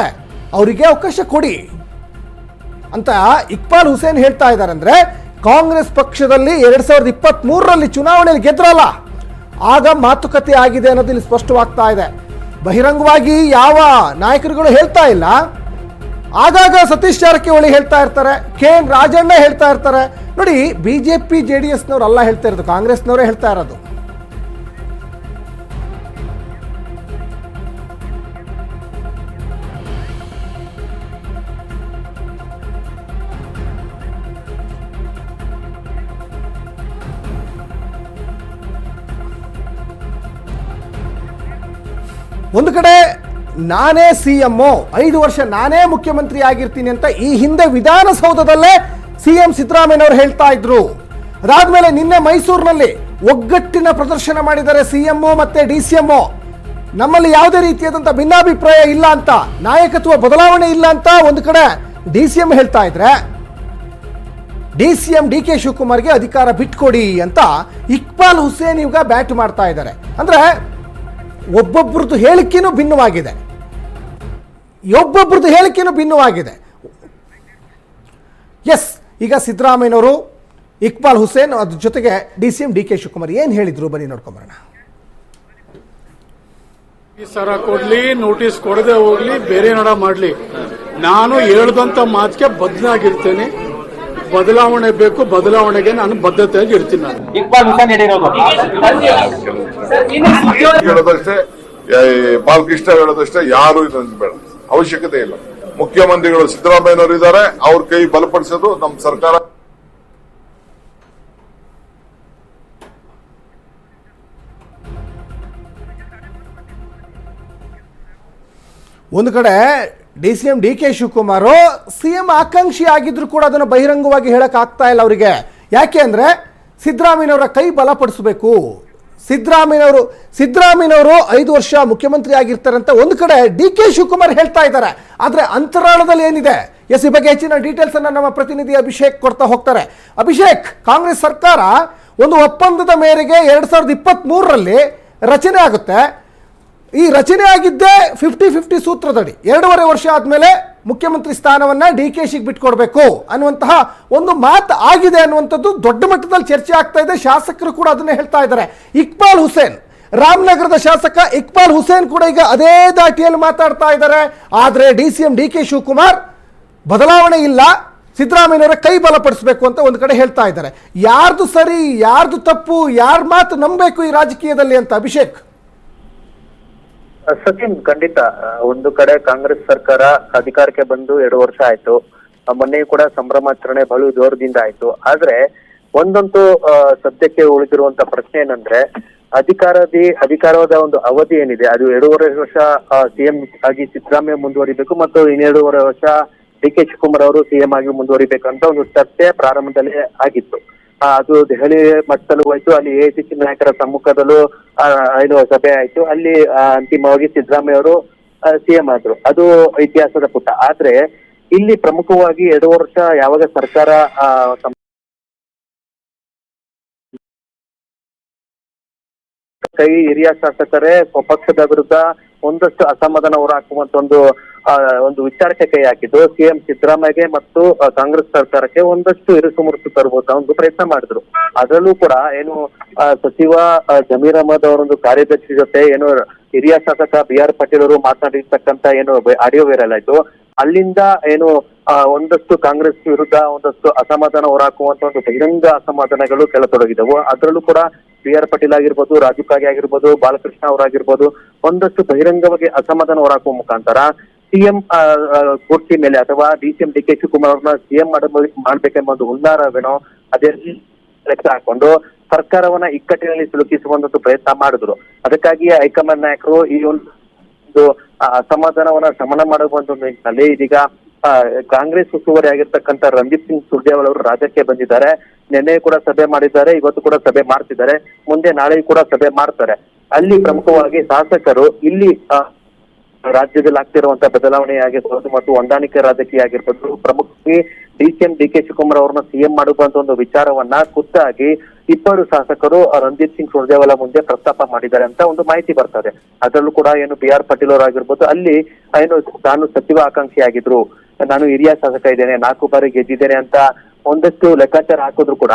[SPEAKER 1] ಅವರಿಗೆ ಅವಕಾಶ ಕೊಡಿ. ಅಂತ ಇಕ್ಬಾಲ್ ಹುಸೇನ್ ಹೇಳ್ತಾ ಇದ್ದಾರೆ ಅಂದ್ರೆ ಕಾಂಗ್ರೆಸ್ ಪಕ್ಷದಲ್ಲಿ ಎರಡು ಸಾವಿರದ ಇಪ್ಪತ್ತ್ಮೂರರಲ್ಲಿ ಚುನಾವಣೆಯಲ್ಲಿ ಗೆದ್ರಲ್ಲ. ಆಗ ಮಾತುಕತೆ ಆಗಿದೆ ಅನ್ನೋದು ಇಲ್ಲಿ ಸ್ಪಷ್ಟವಾಗ್ತಾ ಇದೆ. ಬಹಿರಂಗವಾಗಿ ಯಾವ ನಾಯಕರುಗಳು ಹೇಳ್ತಾ ಇಲ್ಲ. ಆಗಾಗ ಸತೀಶ್ ಜಾರಕಿಹೊಳಿ ಹೇಳ್ತಾ ಇರ್ತಾರೆ, ಕೆ ಎನ್ ರಾಜಣ್ಣ ಹೇಳ್ತಾ ಇರ್ತಾರೆ ನೋಡಿ ಬಿಜೆಪಿ ಜೆ ಡಿ ಎಸ್ನವ್ರು ಅಲ್ಲ ಹೇಳ್ತಾ ಇರೋದು, ಕಾಂಗ್ರೆಸ್ನವರೇ ಹೇಳ್ತಾ ಇರೋದು. ಒಂದು ಕಡೆ ನಾನೇ ಸಿ ಎಂ ಐದು ವರ್ಷ ನಾನೇ ಮುಖ್ಯಮಂತ್ರಿ ಆಗಿರ್ತೀನಿ ಅಂತ ಈ ಹಿಂದೆ ವಿಧಾನಸೌಧದಲ್ಲೇ ಸಿ ಸಿದ್ದರಾಮಯ್ಯ ಅವರು ಹೇಳ್ತಾ ಇದ್ರು. ಅದಾದ್ಮೇಲೆ ನಿನ್ನೆ ಮೈಸೂರಿನಲ್ಲಿ ಒಗ್ಗಟ್ಟಿನ ಪ್ರದರ್ಶನ ಮಾಡಿದ್ದಾರೆ ಸಿ ಎಂ ಮತ್ತೆ ಡಿ ಸಿ ಎಂಒ ನಮ್ಮಲ್ಲಿ ಯಾವುದೇ ರೀತಿಯಾದಂಥ ಭಿನ್ನಾಭಿಪ್ರಾಯ ಇಲ್ಲ ಅಂತ, ನಾಯಕತ್ವ ಬದಲಾವಣೆ ಇಲ್ಲ ಅಂತ ಒಂದು ಕಡೆ ಡಿ ಸಿ ಎಂ ಹೇಳ್ತಾ ಇದ್ರೆ. D C M D K ಶಿವಕುಮಾರ್ಗೆ ಅಧಿಕಾರ ಬಿಟ್ಕೊಡಿ ಅಂತ ಇಕ್ಬಾಲ್ ಹುಸೇನ್ ಇವಾಗ ಬ್ಯಾಟ್ ಮಾಡ್ತಾ ಇದ್ದಾರೆ. ಅಂದ್ರೆ ಒಬ್ಬೊಬ್ರದ್ದು ಹೇಳಿಕೆನೂ ಭಿನ್ನವಾಗಿದೆ. ಒಬ್ಬೊಬ್ರದ್ದು ಹೇಳಿಕೆನೂ ಭಿನ್ನವಾಗಿದೆ. ಎಸ್ ಈಗ ಸಿದ್ದರಾಮಯ್ಯನವರು ಇಕ್ಬಾಲ್ ಹುಸೇನ್ ಅದ್ರ ಜೊತೆಗೆ D C M D K Shivakumar ಏನು ಹೇಳಿದ್ರು? ಬನ್ನಿ ನೋಡ್ಕೊಂಬರೋಣ.
[SPEAKER 2] ಈ ಸರ ಕೊಡ್ಲಿ ನೋಟಿಸ್ ಕೊಡದೆ ಹೋಗ್ಲಿ ಬೇರೆ ನಡ ಮಾಡ್ಲಿ. ನಾನು ಹೇಳ್ದಂತ ಮಾತಿಗೆ ಬದ್ಲಾಗಿರ್ತೇನೆ. ಬದಲಾವಣೆ ಬೇಕು ಬದಲಾವಣೆಗೆ ನಾನು ಬದ್ಧತೆಯಾಗಿ ಇರ್ತೀನಿ ನಾನು.
[SPEAKER 3] ಇಕ್ಬಾಲ್ ಹುಸೇನ್ ಹೇಳಿರೋದು.
[SPEAKER 4] ಹೇಳೋದಷ್ಟೇ ಈ ಬಾಲಕೃಷ್ಣ ಹೇಳೋದಷ್ಟೇ ಯಾರು ಇದೊಂದು ಬೇಡ. ಅವಶ್ಯಕತೆ ಇಲ್ಲ. ಮುಖ್ಯಮಂತ್ರಿಗಳು ಸಿದ್ದರಾಮಯ್ಯನವರು ಇದ್ದಾರೆ. ಅವ್ರ ಕೈ ಬಲಪಡಿಸೋದು ನಮ್ಮ ಸರ್ಕಾರ.
[SPEAKER 1] ಒಂದು ಕಡೆ D C M D K Shivakumar C M ಆಕಾಂಕ್ಷಿ ಆಗಿದ್ರು ಕೂಡ ಅದನ್ನು ಬಹಿರಂಗವಾಗಿ ಹೇಳಕ್ ಆಗ್ತಾ ಇಲ್ಲ ಅವರಿಗೆ. ಯಾಕೆ ಅಂದ್ರೆ ಸಿದ್ದರಾಮಯ್ಯನವರ ಕೈ ಬಲಪಡಿಸಬೇಕು. ಸಿದ್ದರಾಮಯ್ಯನವರು ಸಿದ್ದರಾಮಯ್ಯನವರು ಐದು ವರ್ಷ ಮುಖ್ಯಮಂತ್ರಿ ಆಗಿರ್ತಾರೆ ಅಂತ ಒಂದು ಕಡೆ ಡಿ ಕೆ ಶಿವಕುಮಾರ್ ಹೇಳ್ತಾ ಇದ್ದಾರೆ. ಆದರೆ ಅಂತರಾಳದಲ್ಲಿ ಏನಿದೆ? ಎಸ್, ಈ ಬಗ್ಗೆ ಹೆಚ್ಚಿನ ಡೀಟೇಲ್ಸ್ ಅನ್ನು ನಮ್ಮ ಪ್ರತಿನಿಧಿ ಅಭಿಷೇಕ್ ಕೊಡ್ತಾ ಹೋಗ್ತಾರೆ. ಅಭಿಷೇಕ್, ಕಾಂಗ್ರೆಸ್ ಸರ್ಕಾರ ಒಂದು ಒಪ್ಪಂದದ ಮೇರೆಗೆ ಎರಡು ಸಾವಿರದ ಇಪ್ಪತ್ತ್ ಮೂರರಲ್ಲಿ ರಚನೆ ಆಗುತ್ತೆ. ಈ ರಚನೆ ಆಗಿದ್ದೇ ಫಿಫ್ಟಿ ಫಿಫ್ಟಿ ಸೂತ್ರದಡಿ, ಎರಡೂವರೆ ವರ್ಷ ಆದಮೇಲೆ ಮುಖ್ಯಮಂತ್ರಿ ಸ್ಥಾನವನ್ನ ಡಿ ಕೆ ಶಿಗೆ ಬಿಟ್ಕೊಡ್ಬೇಕು ಅನ್ನುವಂತಹ ಒಂದು ಮಾತು ಆಗಿದೆ ಅನ್ನುವಂಥದ್ದು ದೊಡ್ಡ ಮಟ್ಟದಲ್ಲಿ ಚರ್ಚೆ ಆಗ್ತಾ ಇದೆ. ಶಾಸಕರು ಕೂಡ ಅದನ್ನೇ ಹೇಳ್ತಾ ಇದ್ದಾರೆ. ಇಕ್ಬಾಲ್ ಹುಸೇನ್, ರಾಮನಗರದ ಶಾಸಕ ಇಕ್ಬಾಲ್ ಹುಸೇನ್ ಕೂಡ ಈಗ ಅದೇ ದಾಟಿಯಲ್ಲಿ ಮಾತಾಡ್ತಾ ಇದ್ದಾರೆ. ಆದರೆ D C M D K Shivakumar ಬದಲಾವಣೆ ಇಲ್ಲ. ಸಿದ್ದರಾಮಯ್ಯನವರ ಕೈ ಬಲಪಡಿಸಬೇಕು ಅಂತ ಒಂದು ಕಡೆ ಹೇಳ್ತಾ ಇದ್ದಾರೆ. ಯಾರ್ದು ಸರಿ, ಯಾರ್ದು ತಪ್ಪು, ಯಾರ ಮಾತು ನಂಬಬೇಕು ಈ ರಾಜಕೀಯದಲ್ಲಿ ಅಂತ ಅಭಿಷೇಕ್?
[SPEAKER 3] ಸಚಿನ್ ಖಂಡಿತ. ಒಂದು ಕಡೆ ಕಾಂಗ್ರೆಸ್ ಸರ್ಕಾರ ಅಧಿಕಾರಕ್ಕೆ ಬಂದು ಎರಡು ವರ್ಷ ಆಯ್ತು. ಮೊನ್ನೆ ಮೊನ್ನೆಯೂ ಕೂಡ ಸಂಭ್ರಮಾಚರಣೆ ಬಹಳ ಜೋರದಿಂದ ಆಯ್ತು. ಆದ್ರೆ ಒಂದಂತೂ ಸದ್ಯಕ್ಕೆ ಉಳಿದಿರುವಂತ ಪ್ರಶ್ನೆ ಏನಂದ್ರೆ, ಅಧಿಕಾರದಿ ಅಧಿಕಾರದ ಒಂದು ಅವಧಿ ಏನಿದೆ, ಅದು ಎರಡೂವರೆ ವರ್ಷ ಸಿಎಂ ಆಗಿ ಸಿದ್ದರಾಮಯ್ಯ ಮುಂದುವರಿಬೇಕು ಮತ್ತು ಇನ್ನೆರಡೂವರೆ ವರ್ಷ ಡಿ ಕೆ ಶಿವಕುಮಾರ್ ಅವರು ಸಿಎಂ ಆಗಿ ಮುಂದುವರಿಬೇಕು ಅಂತ ಒಂದು ಚರ್ಚೆ ಪ್ರಾರಂಭದಲ್ಲಿ ಆಗಿತ್ತು. ಅದು ದೆಹಲಿ ಮಟ್ಟದಲ್ಲೂ ಹೋಯ್ತು. ಅಲ್ಲಿ ಎಐಸಿಸಿ ನಾಯಕರ ಸಮ್ಮುಖದಲ್ಲೂ ಏನು ಸಭೆ ಆಯ್ತು. ಅಲ್ಲಿ ಅಂತಿಮವಾಗಿ ಸಿದ್ದರಾಮಯ್ಯ ಅವರು ಸಿಎಂ ಆದ್ರು. ಅದು ಇತಿಹಾಸದ ಪುಟ. ಆದ್ರೆ, ಇಲ್ಲಿ ಪ್ರಮುಖವಾಗಿ ಎರಡು ವರ್ಷ ಯಾವಾಗ ಸರ್ಕಾರ ಕೈ ಹಿರಿಯ ಶಾಸಕರೇ ಸ್ವಪಕ್ಷದ ವಿರುದ್ಧ ಒಂದಷ್ಟು ಅಸಮಾಧಾನ ಹೊರಹಾಕುವಂತ ಒಂದು ಒಂದು ವಿಚಾರಕ್ಕೆ ಕೈ ಹಾಕಿದ್ರು ಸಿಎಂ ಸಿದ್ದರಾಮಯ್ಯಗೆ ಮತ್ತು ಕಾಂಗ್ರೆಸ್ ಸರ್ಕಾರಕ್ಕೆ ಒಂದಷ್ಟು ಇರುಸುಮುರುಸು ಮುರುಸು ತರಬಹುದ. ಒಂದು ಪ್ರಯತ್ನ ಮಾಡಿದ್ರು. ಅದರಲ್ಲೂ ಕೂಡ ಏನು ಸಚಿವ ಜಮೀರ್ ಅಹಮದ್ ಅವರೊಂದು ಕಾರ್ಯದರ್ಶಿ ಜೊತೆ ಏನು, ಹಿರಿಯ ಶಾಸಕ ಬಿ ಆರ್ ಪಾಟೀಲ್ ಅವರು ಮಾತನಾಡಿರ್ತಕ್ಕಂತ ಏನು, ಆಡಿಯೋ ವೈರಲ್ ಆಯ್ತು. ಅಲ್ಲಿಂದ ಏನು ಒಂದಷ್ಟು ಕಾಂಗ್ರೆಸ್ ವಿರುದ್ಧ ಒಂದಷ್ಟು ಅಸಮಾಧಾನ ಹೊರಹಾಕುವಂತ ಒಂದು ಬಹಿರಂಗ ಅಸಮಾಧಾನಗಳು ಕೆಲತೊಡಗಿದವು ಅದರಲ್ಲೂ ಕೂಡ ಬಿ ಆರ್ ಪಾಟೀಲ್ ಆಗಿರ್ಬೋದು ರಾಜು ಕಾಗೆ ಆಗಿರ್ಬೋದು, ಬಾಲಕೃಷ್ಣ ಅವರಾಗಿರ್ಬೋದು, ಒಂದಷ್ಟು ಬಹಿರಂಗವಾಗಿ ಅಸಮಾಧಾನ ಹೊರಹಾಕುವ ಮುಖಾಂತರ ಸಿಎಂ ಕುರ್ಚಿ ಮೇಲೆ ಅಥವಾ D C M D K Shivakumar ಅವ್ರನ್ನ ಸಿಎಂ ಮಾಡ್ಬೇಕೆಂಬ ಒಂದು ಹುನ್ನಾರವೇನೋ ಅದೇ ಲೆಕ್ಕ ಹಾಕೊಂಡು ಸರ್ಕಾರವನ್ನ ಇಕ್ಕಟ್ಟಿನಲ್ಲಿ ಸಿಲುಕಿಸುವಂತ ಪ್ರಯತ್ನ ಮಾಡಿದ್ರು. ಅದಕ್ಕಾಗಿ ಹೈಕಮಾಂಡ್ ನಾಯಕರು ಈ ಒಂದು ಅಸಮಾಧಾನವನ್ನ ಶಮನ ಮಾಡುವಂತ ನಿಟ್ಟಿನಲ್ಲಿ ಇದೀಗ ಕಾಂಗ್ರೆಸ್ ಉಸ್ತುವಾರಿ ಆಗಿರ್ತಕ್ಕಂಥ ರಂಜಿತ್ ಸಿಂಗ್ ಸುರ್ಜೇವಾಲ್ ಅವರು ರಾಜ್ಯಕ್ಕೆ ಬಂದಿದ್ದಾರೆ. ನಿನ್ನೆ ಕೂಡ ಸಭೆ ಮಾಡಿದ್ದಾರೆ, ಇವತ್ತು ಕೂಡ ಸಭೆ ಮಾಡ್ತಿದ್ದಾರೆ, ಮುಂದೆ ನಾಳೆ ಕೂಡ ಸಭೆ ಮಾಡ್ತಾರೆ. ಅಲ್ಲಿ ಪ್ರಮುಖವಾಗಿ ಶಾಸಕರು ಇಲ್ಲಿ ರಾಜ್ಯದಲ್ಲಿ ಆಗ್ತಿರುವಂತಹ ಬದಲಾವಣೆ ಆಗಿರ್ಬೋದು ಮತ್ತು ಹೊಂದಾಣಿಕೆ ರಾಜಕೀಯ ಆಗಿರ್ಬೋದು ಪ್ರಮುಖವಾಗಿ D C M, D K Shivakumar ಅವರನ್ನ ಸಿಎಂ ಮಾಡುವಂತ ಒಂದು ವಿಚಾರವನ್ನ ಖುದ್ದಾಗಿ ಇಬ್ಬರು ಶಾಸಕರು ರಂದೀಪ್ ಸಿಂಗ್ ಸುರ್ಜೇವಾಲ ಮುಂದೆ ಪ್ರಸ್ತಾಪ ಮಾಡಿದ್ದಾರೆ ಅಂತ ಒಂದು ಮಾಹಿತಿ ಬರ್ತದೆ. ಅದರಲ್ಲೂ ಕೂಡ ಏನು ಬಿ ಆರ್ ಪಾಟೀಲ್ ಅವರಾಗಿರ್ಬೋದು ಅಲ್ಲಿ ಏನು ತಾನು ಸಚಿವ ಆಕಾಂಕ್ಷಿ ಆಗಿದ್ರು ನಾನು ಹಿರಿಯ ಶಾಸಕ ಇದ್ದೇನೆ, ನಾಲ್ಕು ಬಾರಿ ಗೆದ್ದಿದ್ದೇನೆ ಅಂತ ಒಂದಷ್ಟು ಲೆಕ್ಕಾಚಾರ ಹಾಕಿದ್ರು ಕೂಡ,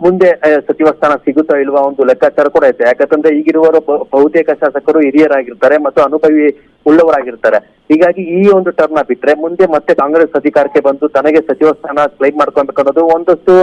[SPEAKER 3] ಮುಂದೆ ಸಚಿವ ಸ್ಥಾನ ಸಿಗುತ್ತಾ ಇಲ್ವಾ ಒಂದು ಲೆಕ್ಕಾಚಾರ ಕೂಡ ಐತೆ ಯಾಕಂತಂದ್ರೆ ಈಗಿರುವ ಬಹು- ಬಹುತೇಕ ಶಾಸಕರು ಹಿರಿಯರಾಗಿರ್ತಾರೆ ಮತ್ತು ಅನುಭವಿ ಉಳ್ಳವರಾಗಿರ್ತಾರೆ. ಹೀಗಾಗಿ ಈ ಒಂದು ಟರ್ನ್ ಬಿಟ್ರೆ ಮುಂದೆ ಮತ್ತೆ ಕಾಂಗ್ರೆಸ್ ಅಧಿಕಾರಕ್ಕೆ ಬಂದು ತನಗೆ ಸಚಿವ ಸ್ಥಾನ ಕ್ಲೈಮ್ ಅನ್ನೋದು ಒಂದಷ್ಟು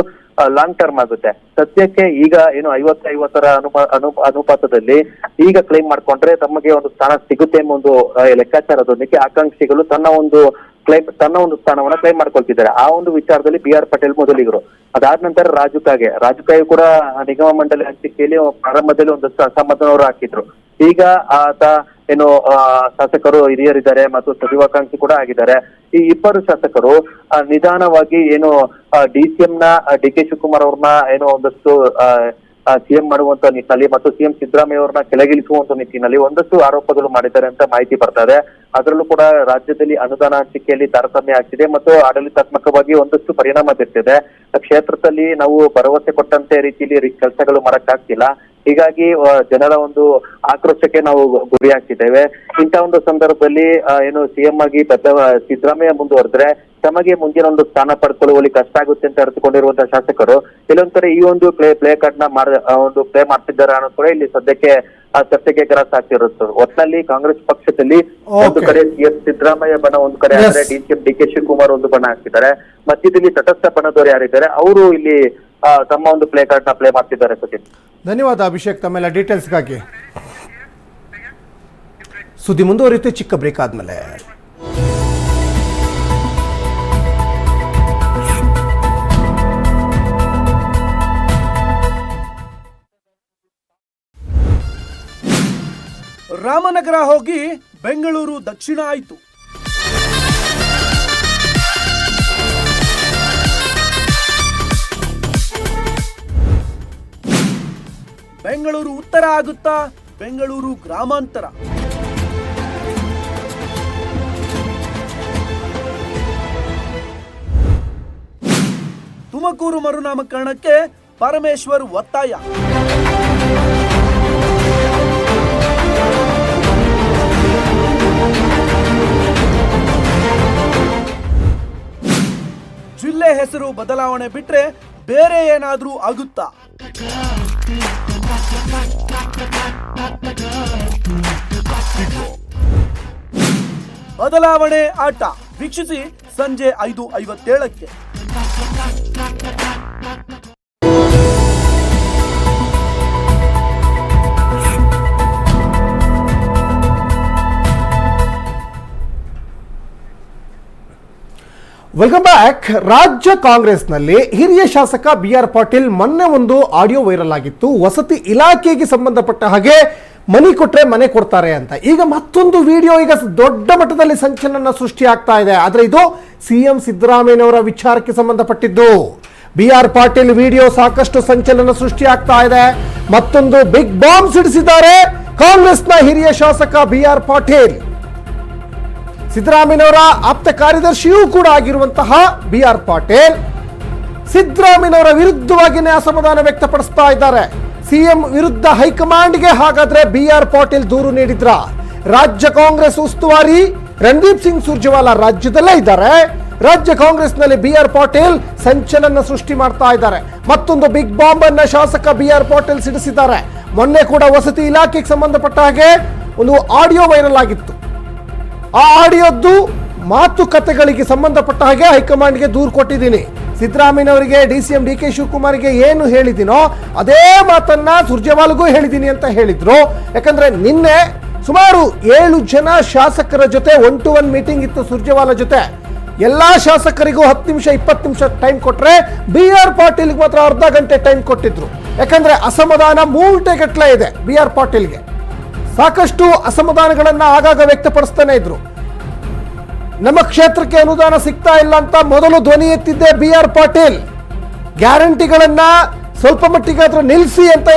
[SPEAKER 3] ಲಾಂಗ್ ಟರ್ಮ್ ಆಗುತ್ತೆ. ಸದ್ಯಕ್ಕೆ ಈಗ ಏನು ಐವತ್ತ ಐವತ್ತರ ಅನುಪ, ಅನು, ಅನುಪಾತದಲ್ಲಿ ಈಗ ಕ್ಲೈಮ್ ಮಾಡ್ಕೊಂಡ್ರೆ ತಮಗೆ ಒಂದು ಸ್ಥಾನ ಸಿಗುತ್ತೆ ಎಂಬ ಒಂದು ಲೆಕ್ಕಾಚಾರದೊಂದಿಗೆ ಆಕಾಂಕ್ಷಿಗಳು ತನ್ನ ಒಂದು ಕ್ಲೈಮ್ ತನ್ನ ಒಂದು ಸ್ಥಾನವನ್ನ ಕ್ಲೈಮ್ ಮಾಡ್ಕೊಳ್ತಿದ್ದಾರೆ. ಆ ಒಂದು ವಿಚಾರದಲ್ಲಿ ಬಿ ಆರ್ ಪಟೇಲ್ ಮೊದಲಿಗರು. ಅದಾದ ನಂತರ ರಾಜುಕಾಗೆ ರಾಜುಕಾಯಿ ಕೂಡ ನಿಗಮ ಮಂಡಳಿ ಹಂಚಿಕೆಯಲ್ಲಿ ಪ್ರಾರಂಭದಲ್ಲಿ ಒಂದಷ್ಟು ಅಸಮಾಧಾನವರು ಹಾಕಿದ್ರು. ಈಗ ಆತ ಏನು ಶಾಸಕರು ಹಿರಿಯರಿದ್ದಾರೆ ಮತ್ತು ಸಚಿವಾಕಾಂಕ್ಷಿ ಕೂಡ ಆಗಿದ್ದಾರೆ. ಈ ಇಬ್ಬರು ಶಾಸಕರು ನಿಧಾನವಾಗಿ ಏನು ಡಿ ಸಿ ಎಂ ನ ಡಿ ಕೆ ಶಿವಕುಮಾರ್ ಅವ್ರನ್ನ ಏನೋ ಒಂದಷ್ಟು ಸಿಎಂ ಮಾಡುವಂತ ನಿಟ್ಟಿನಲ್ಲಿ ಮತ್ತು ಸಿಎಂ ಸಿದ್ದರಾಮಯ್ಯ ಅವರನ್ನ ಕೆಳಗಿಳಿಸುವಂತ ನಿಟ್ಟಿನಲ್ಲಿ ಒಂದಷ್ಟು ಆರೋಪಗಳು ಮಾಡಿದ್ದಾರೆ ಅಂತ ಮಾಹಿತಿ ಬರ್ತಾ ಇದೆ. ಅದರಲ್ಲೂ ಕೂಡ ರಾಜ್ಯದಲ್ಲಿ ಅನುದಾನ ಹಂಚಿಕೆಯಲ್ಲಿ ತಾರತಮ್ಯ ಆಗ್ತಿದೆ ಮತ್ತು ಆಡಳಿತಾತ್ಮಕವಾಗಿ ಒಂದಷ್ಟು ಪರಿಣಾಮ ಬೀರ್ತಿದೆ. ಕ್ಷೇತ್ರದಲ್ಲಿ ನಾವು ಭರವಸೆ ಕೊಟ್ಟಂತೆ ರೀತಿಯಲ್ಲಿ ಕೆಲಸಗಳು ಮಾಡಕ್ಕಾಗ್ತಿಲ್ಲ ಹೀಗಾಗಿ ಜನರ ಒಂದು ಆಕ್ರೋಶಕ್ಕೆ ನಾವು ಗುರಿ ಆಗ್ತಿದ್ದೇವೆ ಇಂಥ ಒಂದು ಸಂದರ್ಭದಲ್ಲಿ ಏನು ಸಿಎಂ ಆಗಿ ಸಿದ್ದರಾಮಯ್ಯ ಮುಂದುವರೆದ್ರೆ ತಮಗೆ ಮುಂದಿನ ಒಂದು ಸ್ಥಾನ ಪಡ್ಕೊಳ್ಳುವಲ್ಲಿ ಕಷ್ಟ ಆಗುತ್ತೆ ಅಂತ ಅರಿತುಕೊಂಡಿರುವಂತಹ ಶಾಸಕರು ಕೆಲವೊಂದ್ ಕಡೆ ಈ ಒಂದು ಪ್ಲೇ ಪ್ಲೇ ಕಾರ್ಡ್ನ ಮಾಡ ಒಂದು ಪ್ಲೇ ಮಾಡ್ತಿದ್ದಾರೆ ಅನ್ನೋದು ಕೂಡ ಇಲ್ಲಿ ಸದ್ಯಕ್ಕೆ ಆ ಚರ್ಚೆಗೆ ಗ್ರಾಸ್ ಆಗ್ತಿರುತ್ತೆ ಒಟ್ನಲ್ಲಿ ಕಾಂಗ್ರೆಸ್ ಪಕ್ಷದಲ್ಲಿ ಒಂದು. ಕಡೆ ಎಸ್ ಸಿದ್ದರಾಮಯ್ಯ ಬಣ ಒಂದು ಕಡೆ. ಆದ್ರೆ D C M D K Shivakumar ಒಂದು ಬಣ ಹಾಕಿದ್ದಾರೆ. ಮಧ್ಯದಲ್ಲಿ ತಟಸ್ಥ ಬಣದವರು ಯಾರಿದ್ದಾರೆ ಅವರು ಇಲ್ಲಿ ತಮ್ಮ ಒಂದು ಪ್ಲೇ ಕಾರ್ಡ್ನ ಪ್ಲೇ ಮಾಡ್ತಿದ್ದಾರೆ ಸಚಿನ್
[SPEAKER 1] ಧನ್ಯವಾದ ಅಭಿಷೇಕ್ ತಮ್ಮೆಲ್ಲ ಡೀಟೇಲ್ಸ್ಗಾಗಿ ಸುದ್ದಿ ಮುಂದುವರಿಯುತ್ತೆ ಚಿಕ್ಕ ಬ್ರೇಕ್ ಆದ್ಮೇಲೆ.
[SPEAKER 5] ರಾಮನಗರ ಹೋಗಿ ಬೆಂಗಳೂರು ದಕ್ಷಿಣ ಆಯಿತು. ಬೆಂಗಳೂರು ಉತ್ತರ ಆಗುತ್ತಾ ಬೆಂಗಳೂರು ಗ್ರಾಮಾಂತರ. ತುಮಕೂರು ಮರುನಾಮಕರಣಕ್ಕೆ ಪರಮೇಶ್ವರ್ ಒತ್ತಾಯ. ಜಿಲ್ಲೆ ಹೆಸರು ಬದಲಾವಣೆ ಬಿಟ್ರೆ ಬೇರೆ ಏನಾದರೂ ಆಗುತ್ತಾ? ಬದಲಾವಣೆ ಆಟ. ವೀಕ್ಷಿಸಿ ಸಂಜೆ ಐದು ಐವತ್ತೇಳಕ್ಕೆ.
[SPEAKER 1] ವೆಲ್ಕಮ್ ಬ್ಯಾಕ್ ರಾಜ್ಯ ಕಾಂಗ್ರೆಸ್ನಲ್ಲಿ ಹಿರಿಯ ಶಾಸಕ ಬಿ ಆರ್ ಪಾಟೀಲ್ ಮೊನ್ನೆ ಒಂದು ಆಡಿಯೋ ವೈರಲ್ ಆಗಿತ್ತು. ವಸತಿ ಇಲಾಖೆಗೆ ಸಂಬಂಧಪಟ್ಟ ಹಾಗೆ ಮನಿ ಕೊಟ್ಟರೆ ಮನೆ ಕೊಡ್ತಾರೆ ಅಂತ. ಈಗ ಮತ್ತೊಂದು ವಿಡಿಯೋ, ಈಗ ದೊಡ್ಡ ಮಟ್ಟದಲ್ಲಿ ಸಂಚಲನ ಸೃಷ್ಟಿ ಆಗ್ತಾ ಇದೆ. ಆದರೆ ಇದು ಸಿ ಎಂ ಸಿದ್ದರಾಮಯ್ಯನವರ ವಿಚಾರಕ್ಕೆ ಸಂಬಂಧಪಟ್ಟಿದ್ದು. ಬಿ ಆರ್ ಪಾಟೀಲ್ ವಿಡಿಯೋ ಸಾಕಷ್ಟು ಸಂಚಲನ ಸೃಷ್ಟಿ ಆಗ್ತಾ ಇದೆ. ಮತ್ತೊಂದು ಬಿಗ್ ಬಾಂಬ್ ಸಿಡಿಸಿದ್ದಾರೆ ಕಾಂಗ್ರೆಸ್ನ ಹಿರಿಯ ಶಾಸಕ ಬಿ ಆರ್ ಪಾಟೀಲ್. ಸಿದ್ದರಾಮಯ್ಯನವರ ಆಪ್ತ ಕಾರ್ಯದರ್ಶಿಯೂ ಕೂಡ ಆಗಿರುವಂತಹ ಬಿ ಆರ್ ಪಾಟೀಲ್ ಸಿದ್ದರಾಮಯ್ಯನವರ ವಿರುದ್ಧವಾಗಿನೇ ಅಸಮಾಧಾನ ವ್ಯಕ್ತಪಡಿಸ್ತಾ ಇದ್ದಾರೆ. ಸಿಎಂ ವಿರುದ್ಧ ಹೈಕಮಾಂಡ್ಗೆ ಹಾಗಾದ್ರೆ ಬಿ ಆರ್ ಪಾಟೀಲ್ ದೂರು ನೀಡಿದ್ರ? ರಾಜ್ಯ ಕಾಂಗ್ರೆಸ್ ಉಸ್ತುವಾರಿ ರಣದೀಪ್ ಸಿಂಗ್ ಸುರ್ಜೇವಾಲಾ ರಾಜ್ಯದಲ್ಲೇ ಇದ್ದಾರೆ. ರಾಜ್ಯ ಕಾಂಗ್ರೆಸ್ನಲ್ಲಿ ಬಿ ಆರ್ ಪಾಟೀಲ್ ಸಂಚಲನ ಸೃಷ್ಟಿ ಮಾಡ್ತಾ ಇದ್ದಾರೆ. ಮತ್ತೊಂದು ಬಿಗ್ ಬಾಂಬ್ ಅನ್ನ ಶಾಸಕ ಬಿ ಆರ್ ಪಾಟೀಲ್ ಸಿಡಿಸಿದ್ದಾರೆ. ಮೊನ್ನೆ ಕೂಡ ವಸತಿ ಇಲಾಖೆಗೆ ಸಂಬಂಧಪಟ್ಟ ಹಾಗೆ ಒಂದು ಆಡಿಯೋ ವೈರಲ್ ಆಗಿತ್ತು. ಆ ಆಡಿಯೋದ್ದು ಮಾತುಕತೆಗಳಿಗೆ ಸಂಬಂಧಪಟ್ಟ ಹಾಗೆ ಹೈಕಮಾಂಡ್ಗೆ ದೂರು ಕೊಟ್ಟಿದ್ದೀನಿ. ಸಿದ್ದರಾಮಯ್ಯನವರಿಗೆ, D C M, D K ಶಿವಕುಮಾರ್ಗೆ ಏನು ಹೇಳಿದ್ದೀನೋ ಅದೇ ಮಾತನ್ನ ಸುರ್ಜೇವಾಲ್ಗೂ ಹೇಳಿದ್ದೀನಿ ಅಂತ ಹೇಳಿದ್ರು. ಯಾಕಂದ್ರೆ ನಿನ್ನೆ ಸುಮಾರು ಏಳು ಜನ ಶಾಸಕರ ಜೊತೆ ಒನ್ ಟು ಒನ್ ಮೀಟಿಂಗ್ ಇತ್ತು ಸುರ್ಜೇವಾಲ ಜೊತೆ. ಎಲ್ಲಾ ಶಾಸಕರಿಗೂ ಹತ್ತು ನಿಮಿಷ, ಇಪ್ಪತ್ತು ನಿಮಿಷ ಟೈಮ್ ಕೊಟ್ರೆ ಬಿ ಆರ್ ಪಾಟೀಲ್ಗೆ ಮಾತ್ರ ಅರ್ಧ ಗಂಟೆ ಟೈಮ್ ಕೊಟ್ಟಿದ್ರು. ಯಾಕಂದ್ರೆ ಅಸಮಾಧಾನ ಮೂಟೆಗಟ್ಟಲೆ ಇದೆ ಬಿ ಆರ್ ಪಾಟೀಲ್ಗೆ. ಸಾಕಷ್ಟು ಅಸಮಾಧಾನಗಳನ್ನ ಆಗಾಗ ವ್ಯಕ್ತಪಡಿಸ್ತಾನೆ ಇದ್ರು. ನಮ್ಮ ಕ್ಷೇತ್ರಕ್ಕೆ ಅನುದಾನ ಸಿಗ್ತಾ ಇಲ್ಲ ಅಂತ ಮೊದಲು ಧ್ವನಿ ಎತ್ತಿದ್ದೆ ಬಿ ಆರ್ ಪಾಟೀಲ್. ಗ್ಯಾರಂಟಿಗಳನ್ನ ಸ್ವಲ್ಪ ಮಟ್ಟಿಗಾದ್ರೂ ನಿಲ್ಲಿಸಿ ಅಂತ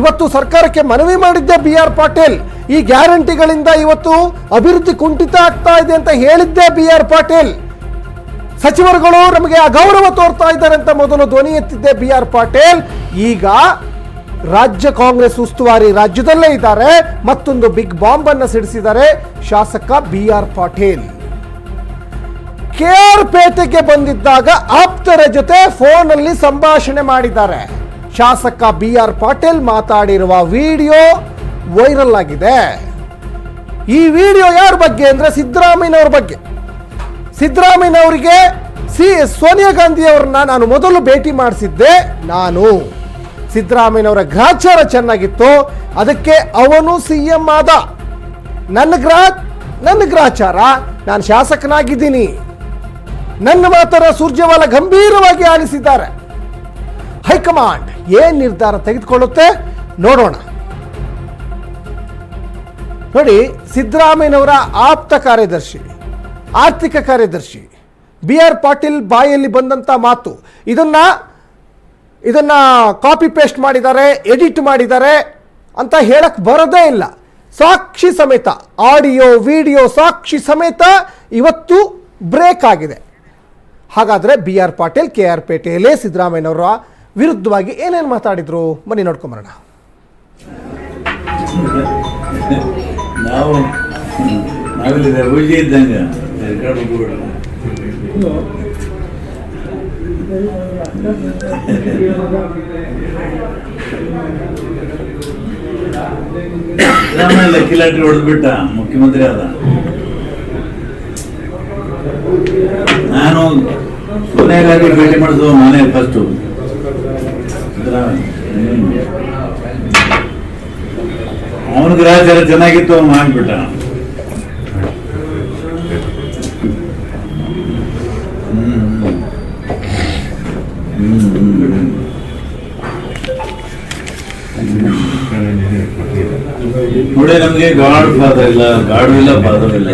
[SPEAKER 1] ಇವತ್ತು ಸರ್ಕಾರಕ್ಕೆ ಮನವಿ ಮಾಡಿದ್ದೆ ಬಿ ಆರ್ ಪಾಟೀಲ್. ಈ ಗ್ಯಾರಂಟಿಗಳಿಂದ ಇವತ್ತು ಅಭಿವೃದ್ಧಿ ಕುಂಠಿತ ಆಗ್ತಾ ಇದೆ ಅಂತ ಹೇಳಿದ್ದೆ ಬಿ ಆರ್ ಪಾಟೀಲ್. ಸಚಿವರುಗಳು ನಮಗೆ ಅಗೌರವ ತೋರ್ತಾ ಇದ್ದಾರೆ ಅಂತ ಮೊದಲು ಧ್ವನಿ ಎತ್ತಿದ್ದೆ ಬಿ ಆರ್ ಪಾಟೀಲ್. ಈಗ ರಾಜ್ಯ ಕಾಂಗ್ರೆಸ್ ಉಸ್ತುವಾರಿ ರಾಜ್ಯದಲ್ಲೇ ಇದ್ದಾರೆ. ಮತ್ತೊಂದು ಬಿಗ್ ಬಾಂಬ್ ಅನ್ನ ಸಿಡಿಸಿದ್ದಾರೆ ಶಾಸಕ ಬಿ ಆರ್ ಪಾಟೀಲ್. ಕೆಆರ್ ಪೇಟೆಗೆ ಬಂದಿದ್ದಾಗ ಆಪ್ತರ ಜೊತೆ ಫೋನ್ ಅಲ್ಲಿ ಸಂಭಾಷಣೆ ಮಾಡಿದ್ದಾರೆ. ಶಾಸಕ ಬಿ ಆರ್ ಪಾಟೀಲ್ ಮಾತಾಡಿರುವ ವಿಡಿಯೋ ವೈರಲ್ ಆಗಿದೆ. ಈ ವಿಡಿಯೋ ಯಾರ ಬಗ್ಗೆ ಅಂದ್ರೆ ಸಿದ್ದರಾಮಯ್ಯನವ್ರ ಬಗ್ಗೆ. ಸಿದ್ದರಾಮಯ್ಯನವರಿಗೆ ಸಿ ಸೋನಿಯಾ ಗಾಂಧಿ ಅವರನ್ನ ನಾನು ಮೊದಲು ಭೇಟಿ ಮಾಡಿಸಿದ್ದೆ. ನಾನು. ಸಿದ್ದರಾಮಯ್ಯನವರ ಗ್ರಾಚಾರ ಚೆನ್ನಾಗಿತ್ತು, ಅದಕ್ಕೆ ಅವನು ಸಿ ಎಂ ಆದ. ನನ್ನ ಗ್ರಾ ನನ್ನ ಗ್ರಾಚಾರ ನಾನು ಶಾಸಕನಾಗಿದ್ದೀನಿ. ನನ್ನ ಮಾತರ ಸೂರ್ಯವಾಲ ಗಂಭೀರವಾಗಿ ಆಲಿಸಿದ್ದಾರೆ. ಹೈಕಮಾಂಡ್ ಏನ್ ನಿರ್ಧಾರ ತೆಗೆದುಕೊಳ್ಳುತ್ತೆ ನೋಡೋಣ. ನೋಡಿ, ಸಿದ್ದರಾಮಯ್ಯನವರ ಆಪ್ತ ಕಾರ್ಯದರ್ಶಿ, ಆರ್ಥಿಕ ಕಾರ್ಯದರ್ಶಿ, ಬಿ ಆರ್ ಪಾಟೀಲ್ ಬಾಯಲ್ಲಿ ಬಂದಂತ ಮಾತು. ಇದನ್ನ ಇದನ್ನ ಕಾಪಿ ಪೇಸ್ಟ್ ಮಾಡಿದ್ದಾರೆ ಎಡಿಟ್ ಮಾಡಿದ್ದಾರೆ ಅಂತ ಹೇಳಕ್ಕೆ ಬರೋದೇ ಇಲ್ಲ. ಸಾಕ್ಷಿ ಸಮೇತ ಆಡಿಯೋ ವಿಡಿಯೋ ಸಾಕ್ಷಿ ಸಮೇತ ಇವತ್ತು ಬ್ರೇಕ್ ಆಗಿದೆ. ಹಾಗಾದ್ರೆ B R Patil K R ಪೇಟೆಯಲ್ಲೇ ಸಿದ್ದರಾಮಯ್ಯನವರ ವಿರುದ್ಧವಾಗಿ ಏನೇನು ಮಾತಾಡಿದ್ರು? ಬನ್ನಿ ನೋಡ್ಕೊಂಬರೋಣ.
[SPEAKER 6] ನಾವು ಸಿದ್ದರಾಮಯ್ಯ ಕಿಲಾಟಿ ಹೊಡೆದ್ಬಿಟ್ಟ, ಮುಖ್ಯಮಂತ್ರಿ ಆದ. ನಾನು ಸೋನಿಯಾ ಭೇಟಿ ಮಾಡಿದ್ರು ಮನೆ ಫಸ್ಟು ಅವನಿಗೆ ಅವನ ಗ್ರಹಚಾರ ಚೆನ್ನಾಗಿತ್ತು, ಅವ್ನು ಮಾಡ್ಬಿಟ್ಟ. ನೋಡಿ, ನಮಗೆ ಗಾಡ್ ಫಾದರ್ ಇಲ್ಲ ಗಾಡು ಇಲ್ಲ ಫಾದರ್ ಇಲ್ಲ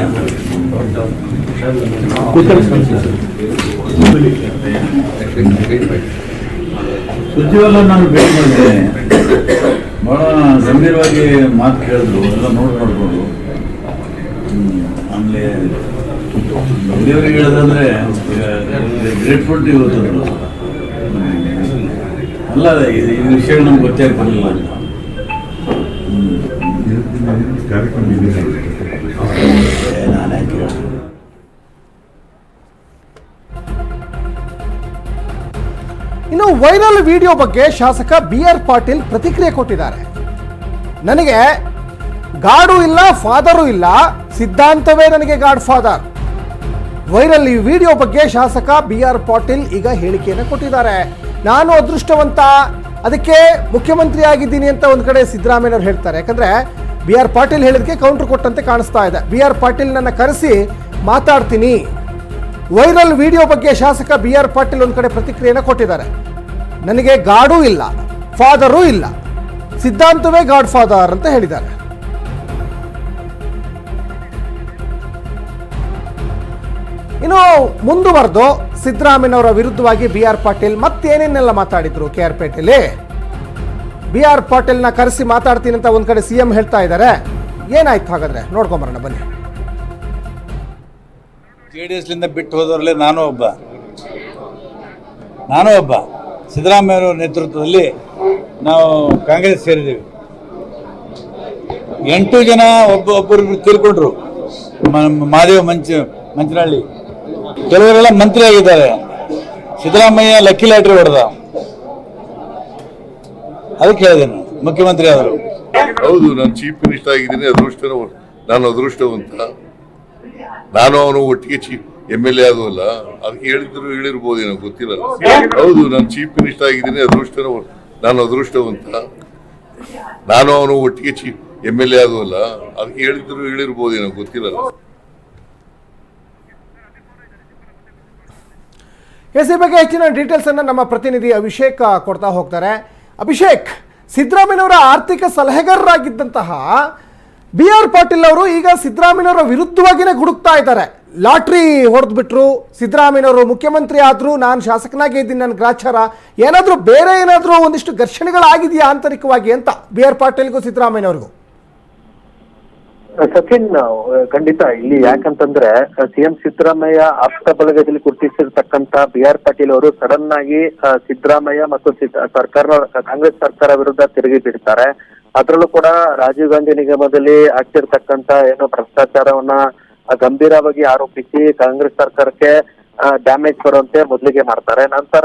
[SPEAKER 6] ನಾನು ಭೇಟಿ ಮಾಡಿದೆ. ಬಹಳ ಗಂಭೀರವಾಗಿ ಮಾತು ಕೇಳಿದ್ರು, ಎಲ್ಲ ನೋಡಿ ನೋಡ್ಬೋದು. ಆಮೇಲೆ ದೇವರಿಗೆ ಹೇಳೋದಂದ್ರೆ ಗ್ರೇಟ್ಫುಲ್ ಇವತ್ತು ಅಲ್ಲ ಈ ವಿಷಯ ನಮ್ಗೆ
[SPEAKER 1] ಇನ್ನು ವೈರಲ್ ವಿಡಿಯೋ ಬಗ್ಗೆ ಶಾಸಕ ಬಿ ಆರ್ ಪಾಟೀಲ್ ಪ್ರತಿಕ್ರಿಯೆ ಕೊಟ್ಟಿದ್ದಾರೆ. ನನಗೆ ಗಾಡು ಇಲ್ಲ, ಫಾದರು ಇಲ್ಲ, ಸಿದ್ಧಾಂತವೇ ನನಗೆ ಗಾಡ್ ಫಾದರ್. ವೈರಲ್ ಈ ವಿಡಿಯೋ ಬಗ್ಗೆ ಶಾಸಕ ಬಿ ಆರ್ ಪಾಟೀಲ್ ಈಗ ಹೇಳಿಕೆಯನ್ನು ಕೊಟ್ಟಿದ್ದಾರೆ. ನಾನು ಅದೃಷ್ಟವಂತ, ಅದಕ್ಕೆ ಮುಖ್ಯಮಂತ್ರಿ ಆಗಿದ್ದೀನಿ ಅಂತ ಒಂದು ಕಡೆ ಸಿದ್ದರಾಮಯ್ಯವ್ರು ಹೇಳ್ತಾರೆ. ಯಾಕಂದರೆ ಬಿ ಆರ್ ಪಾಟೀಲ್ ಹೇಳಿದಕ್ಕೆ ಕೌಂಟರ್ ಕೊಟ್ಟಂತೆ ಕಾಣಿಸ್ತಾ ಇದೆ. ಬಿ ಆರ್ ಪಾಟೀಲ್ ನನ್ನ ಕರೆಸಿ ಮಾತಾಡ್ತೀನಿ. ವೈರಲ್ ವಿಡಿಯೋ ಬಗ್ಗೆ ಶಾಸಕ ಬಿ ಆರ್ ಪಾಟೀಲ್ ಒಂದು ಕಡೆ ಪ್ರತಿಕ್ರಿಯೆಯನ್ನು ಕೊಟ್ಟಿದ್ದಾರೆ. ನನಗೆ ಗಾಡೂ ಇಲ್ಲ, ಫಾದರೂ ಇಲ್ಲ. ಸಿದ್ಧಾಂತವೇ ಗಾಡ್ ಫಾದರ್ ಅಂತ ಹೇಳಿದ್ದಾರೆ. ಇನ್ನು ಮುಂದುವರೆದು ಸಿದ್ದರಾಮಯ್ಯನವರ ವಿರುದ್ಧವಾಗಿ ಬಿ ಆರ್ ಪಾಟೀಲ್ ಮತ್ತೇನೇನೆಲ್ಲ ಮಾತಾಡಿದ್ರು ಕೆ ಆರ್ ಪೇಟೆಯಲ್ಲಿ ಬಿ ಆರ್ ಪಾಟೀಲ್ನ ಕರೆಸಿ ಮಾತಾಡ್ತೀನಿ ಅಂತ ಒಂದ್ ಕಡೆ ಸಿಎಂ ಹೇಳ್ತಾ ಇದ್ದಾರೆ. ಏನಾಯ್ತು ಹಾಗಾದ್ರೆ? ನೋಡ್ಕೊಂಬರೋಣ, ಬನ್ನಿ.
[SPEAKER 7] ಜೆ ಡಿ ಎಸ್ಲಿಂದ ಬಿಟ್ಟು ಹೋದವರಲ್ಲಿ ನಾನು ಒಬ್ಬ. ನಾನು ಒಬ್ಬ. ಸಿದ್ದರಾಮಯ್ಯವರ ನೇತೃತ್ವದಲ್ಲಿ ನಾವು ಕಾಂಗ್ರೆಸ್ ಸೇರಿದ್ದೀವಿ. ಎಂಟು ಜನ ಒಬ್ಬ ಒಬ್ಬರು ತೀರ್ಕೊಂಡ್ರು ಮಾದೇವ ಮಂಚ ಮಂಚನಹಳ್ಳಿ. ಕೆಲವರೆಲ್ಲ ಮಂತ್ರಿ ಆಗಿದ್ದಾರೆ. ಸಿದ್ದರಾಮಯ್ಯ ಲಕ್ಕಿ ಲಾಟ್ರಿ ಹೊಡೆದ. ಅದಕ್ಕೆ ಹೇಳಿದೆ ಮುಖ್ಯಮಂತ್ರಿ ಆದರು.
[SPEAKER 4] ಹೌದು, ನಾನು ಚೀಫ್ ಮಿನಿಸ್ಟರ್ ಆಗಿದ್ದೀನಿ ಅದೃಷ್ಟ ನಾನು ಅದೃಷ್ಟವಂತ. ನಾನು ಅವನು ಒಟ್ಟಿಗೆ ಚೀಫ್ ಎಂ ಎಲ್ ಎ ಆಗುವಲ್ಲ ಅದಕ್ಕೆ ಹೇಳಿದ್ರು ಹೇಳಿರ್ಬೋದೇನೋ ಗೊತ್ತಿಲ್ಲ. ಹೌದು, ನಾನು ಚೀಫ್ ಮಿನಿಸ್ಟರ್ ಆಗಿದ್ದೀನಿ ಅದೃಷ್ಟ ನಾನು ಅದೃಷ್ಟವಂತ. ನಾನು ಅವನು ಒಟ್ಟಿಗೆ ಚೀಫ್ ಎಂ ಎಲ್ ಎ ಆಗುವಲ್ಲ ಅದಕ್ಕೆ ಹೇಳಿದ್ರು ಹೇಳಿರ್ಬೋದೇನೋ ಗೊತ್ತಿಲ್ಲ.
[SPEAKER 1] ಎಸ್ ಈ ಬಗ್ಗೆ ಹೆಚ್ಚಿನ ಡೀಟೇಲ್ಸ್ ಅನ್ನ ನಮ್ಮ ಪ್ರತಿನಿಧಿ ಅಭಿಷೇಕ್ ಕೊಡ್ತಾ ಹೋಗ್ತಾರೆ. ಅಭಿಷೇಕ್, ಸಿದ್ದರಾಮಯ್ಯನವರ ಆರ್ಥಿಕ ಸಲಹೆಗಾರರಾಗಿದ್ದಂತಹ ಬಿ ಆರ್ ಪಾಟೀಲ್ ಅವರು ಈಗ ಸಿದ್ದರಾಮಯ್ಯನವರ ವಿರುದ್ಧವಾಗಿಯೇ ಗುಡುಕ್ತಾ ಇದ್ದಾರೆ. ಲಾಟ್ರಿ ಹೊಡೆದ್ಬಿಟ್ರು. ಸಿದ್ದರಾಮಯ್ಯನವರು ಮುಖ್ಯಮಂತ್ರಿ ಆದರೂ ನಾನು ಶಾಸಕನಾಗಿ ಇದ್ದೀನಿ ನನ್ನ ಗ್ರಾಚಾರ. ಏನಾದರೂ ಬೇರೆ ಏನಾದರೂ ಒಂದಿಷ್ಟು ಘರ್ಷಣೆಗಳಾಗಿದೆಯಾ ಆಂತರಿಕವಾಗಿ ಅಂತ ಬಿ ಆರ್ ಪಾಟೀಲ್ಗೂ ಸಿದ್ದರಾಮಯ್ಯನವ್ರಿಗೂ?
[SPEAKER 3] ಸಚಿನ್ ಖಂಡಿತ ಇಲ್ಲಿ ಯಾಕಂತಂದ್ರೆ ಸಿಎಂ ಸಿದ್ದರಾಮಯ್ಯ ಆಪ್ತ ಬಳಗದಲ್ಲಿ ಗುರುತಿಸಿರ್ತಕ್ಕಂತ ಬಿ ಆರ್ ಪಾಟೀಲ್ ಅವರು ಸಡನ್ ಆಗಿ ಸಿದ್ದರಾಮಯ್ಯ ಮತ್ತು ಸರ್ಕಾರ ಕಾಂಗ್ರೆಸ್ ಸರ್ಕಾರ ವಿರುದ್ಧ ತಿರುಗಿ ಬಿಡ್ತಾರೆ ಅದರಲ್ಲೂ ಕೂಡ ರಾಜೀವ್ ಗಾಂಧಿ ನಿಗಮದಲ್ಲಿ ಆಗ್ತಿರ್ತಕ್ಕಂತ ಏನು ಭ್ರಷ್ಟಾಚಾರವನ್ನ ಗಂಭೀರವಾಗಿ ಆರೋಪಿಸಿ ಕಾಂಗ್ರೆಸ್ ಸರ್ಕಾರಕ್ಕೆ ಡ್ಯಾಮೇಜ್ ಬರುವಂತೆ ಮೊದಲಿಗೆ ಮಾಡ್ತಾರೆ. ನಂತರ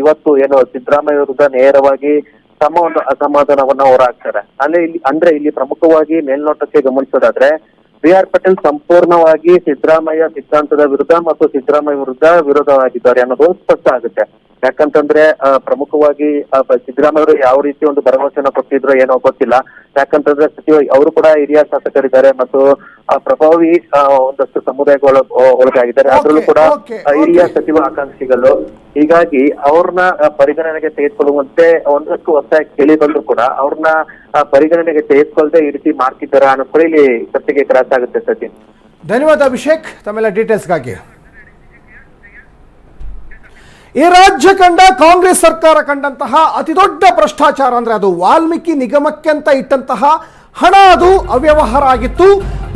[SPEAKER 3] ಇವತ್ತು ಏನು ಸಿದ್ದರಾಮಯ್ಯ ವಿರುದ್ಧ ನೇರವಾಗಿ ತಮ್ಮ ಒಂದು ಅಸಮಾಧಾನವನ್ನ ಹೊರಹಾಕ್ತಾರೆ. ಅಂದ್ರೆ ಇಲ್ಲಿ ಅಂದ್ರೆ ಇಲ್ಲಿ ಪ್ರಮುಖವಾಗಿ ಮೇಲ್ನೋಟಕ್ಕೆ ಗಮನಿಸೋದಾದ್ರೆ ಬಿ ಆರ್ ಪಟೇಲ್ ಸಂಪೂರ್ಣವಾಗಿ ಸಿದ್ದರಾಮಯ್ಯ ಸಿದ್ಧಾಂತದ ವಿರುದ್ಧ ಮತ್ತು ಸಿದ್ದರಾಮಯ್ಯ ವಿರುದ್ಧ ವಿರೋಧವಾಗಿದ್ದಾರೆ ಅನ್ನೋದು ಸ್ಪಷ್ಟ ಆಗುತ್ತೆ. ಯಾಕಂತಂದ್ರೆ ಪ್ರಮುಖವಾಗಿ ಆ, ಸಿದ್ದರಾಮಯ್ಯ ಅವರು ಯಾವ ರೀತಿ ಒಂದು ಭರವಸೆನ ಕೊಟ್ಟಿದ್ರು ಏನೋ ಗೊತ್ತಿಲ್ಲ. ಯಾಕಂತಂದ್ರೆ ಸಚಿವ ಅವರು ಕೂಡ ಹಿರಿಯ ಶಾಸಕರಿದ್ದಾರೆ ಮತ್ತು ಪ್ರಭಾವಿ ಒಂದಷ್ಟು ಸಮುದಾಯಗಳ ಒಳಗಾಗಿದ್ದಾರೆ. ಅದರಲ್ಲೂ ಕೂಡ ಹಿರಿಯ. ಸಚಿವ ಆಕಾಂಕ್ಷಿಗಳು ಹೀಗಾಗಿ ಅವ್ರನ್ನ ಪರಿಗಣನೆಗೆ ತೆಗೆದುಕೊಳ್ಳುವಂತೆ ಒಂದಷ್ಟು ಒತ್ತಾಯ ಕೇಳಿ ಬಂದ್ರು ಕೂಡ ಅವ್ರನ್ನ ಪರಿಗಣನೆಗೆ ತೆಗೆದುಕೊಳ್ಳದೆ ಈ ರೀತಿ ಮಾಡ್ತಿದ್ದಾರೆ ಅನ್ನೋ ಕೂಡ ಇಲ್ಲಿ ಸತ್ಯಕ್ಕೆ ಕ್ರಾಸ್ ಆಗುತ್ತೆ ಸಚಿನ್.
[SPEAKER 1] ಧನ್ಯವಾದ ಅಭಿಷೇಕ್. ತಮ್ಮೆಲ್ಲ ಡೀಟೇಲ್ಸ್ಗಾಗಿ. ಈ ರಾಜ್ಯ ಕಂಡ ಕಾಂಗ್ರೆಸ್ ಸರ್ಕಾರ ಕಂಡಂತಹ ಅತಿ ದೊಡ್ಡ ಭ್ರಷ್ಟಾಚಾರ ಅಂದ್ರೆ ಅದು ವಾಲ್ಮೀಕಿ ನಿಗಮಕ್ಕೆ ಅಂತ ಇಟ್ಟಂತಹ ಹಣ ಅದು ಅವ್ಯವಹಾರ ಆಗಿತ್ತು.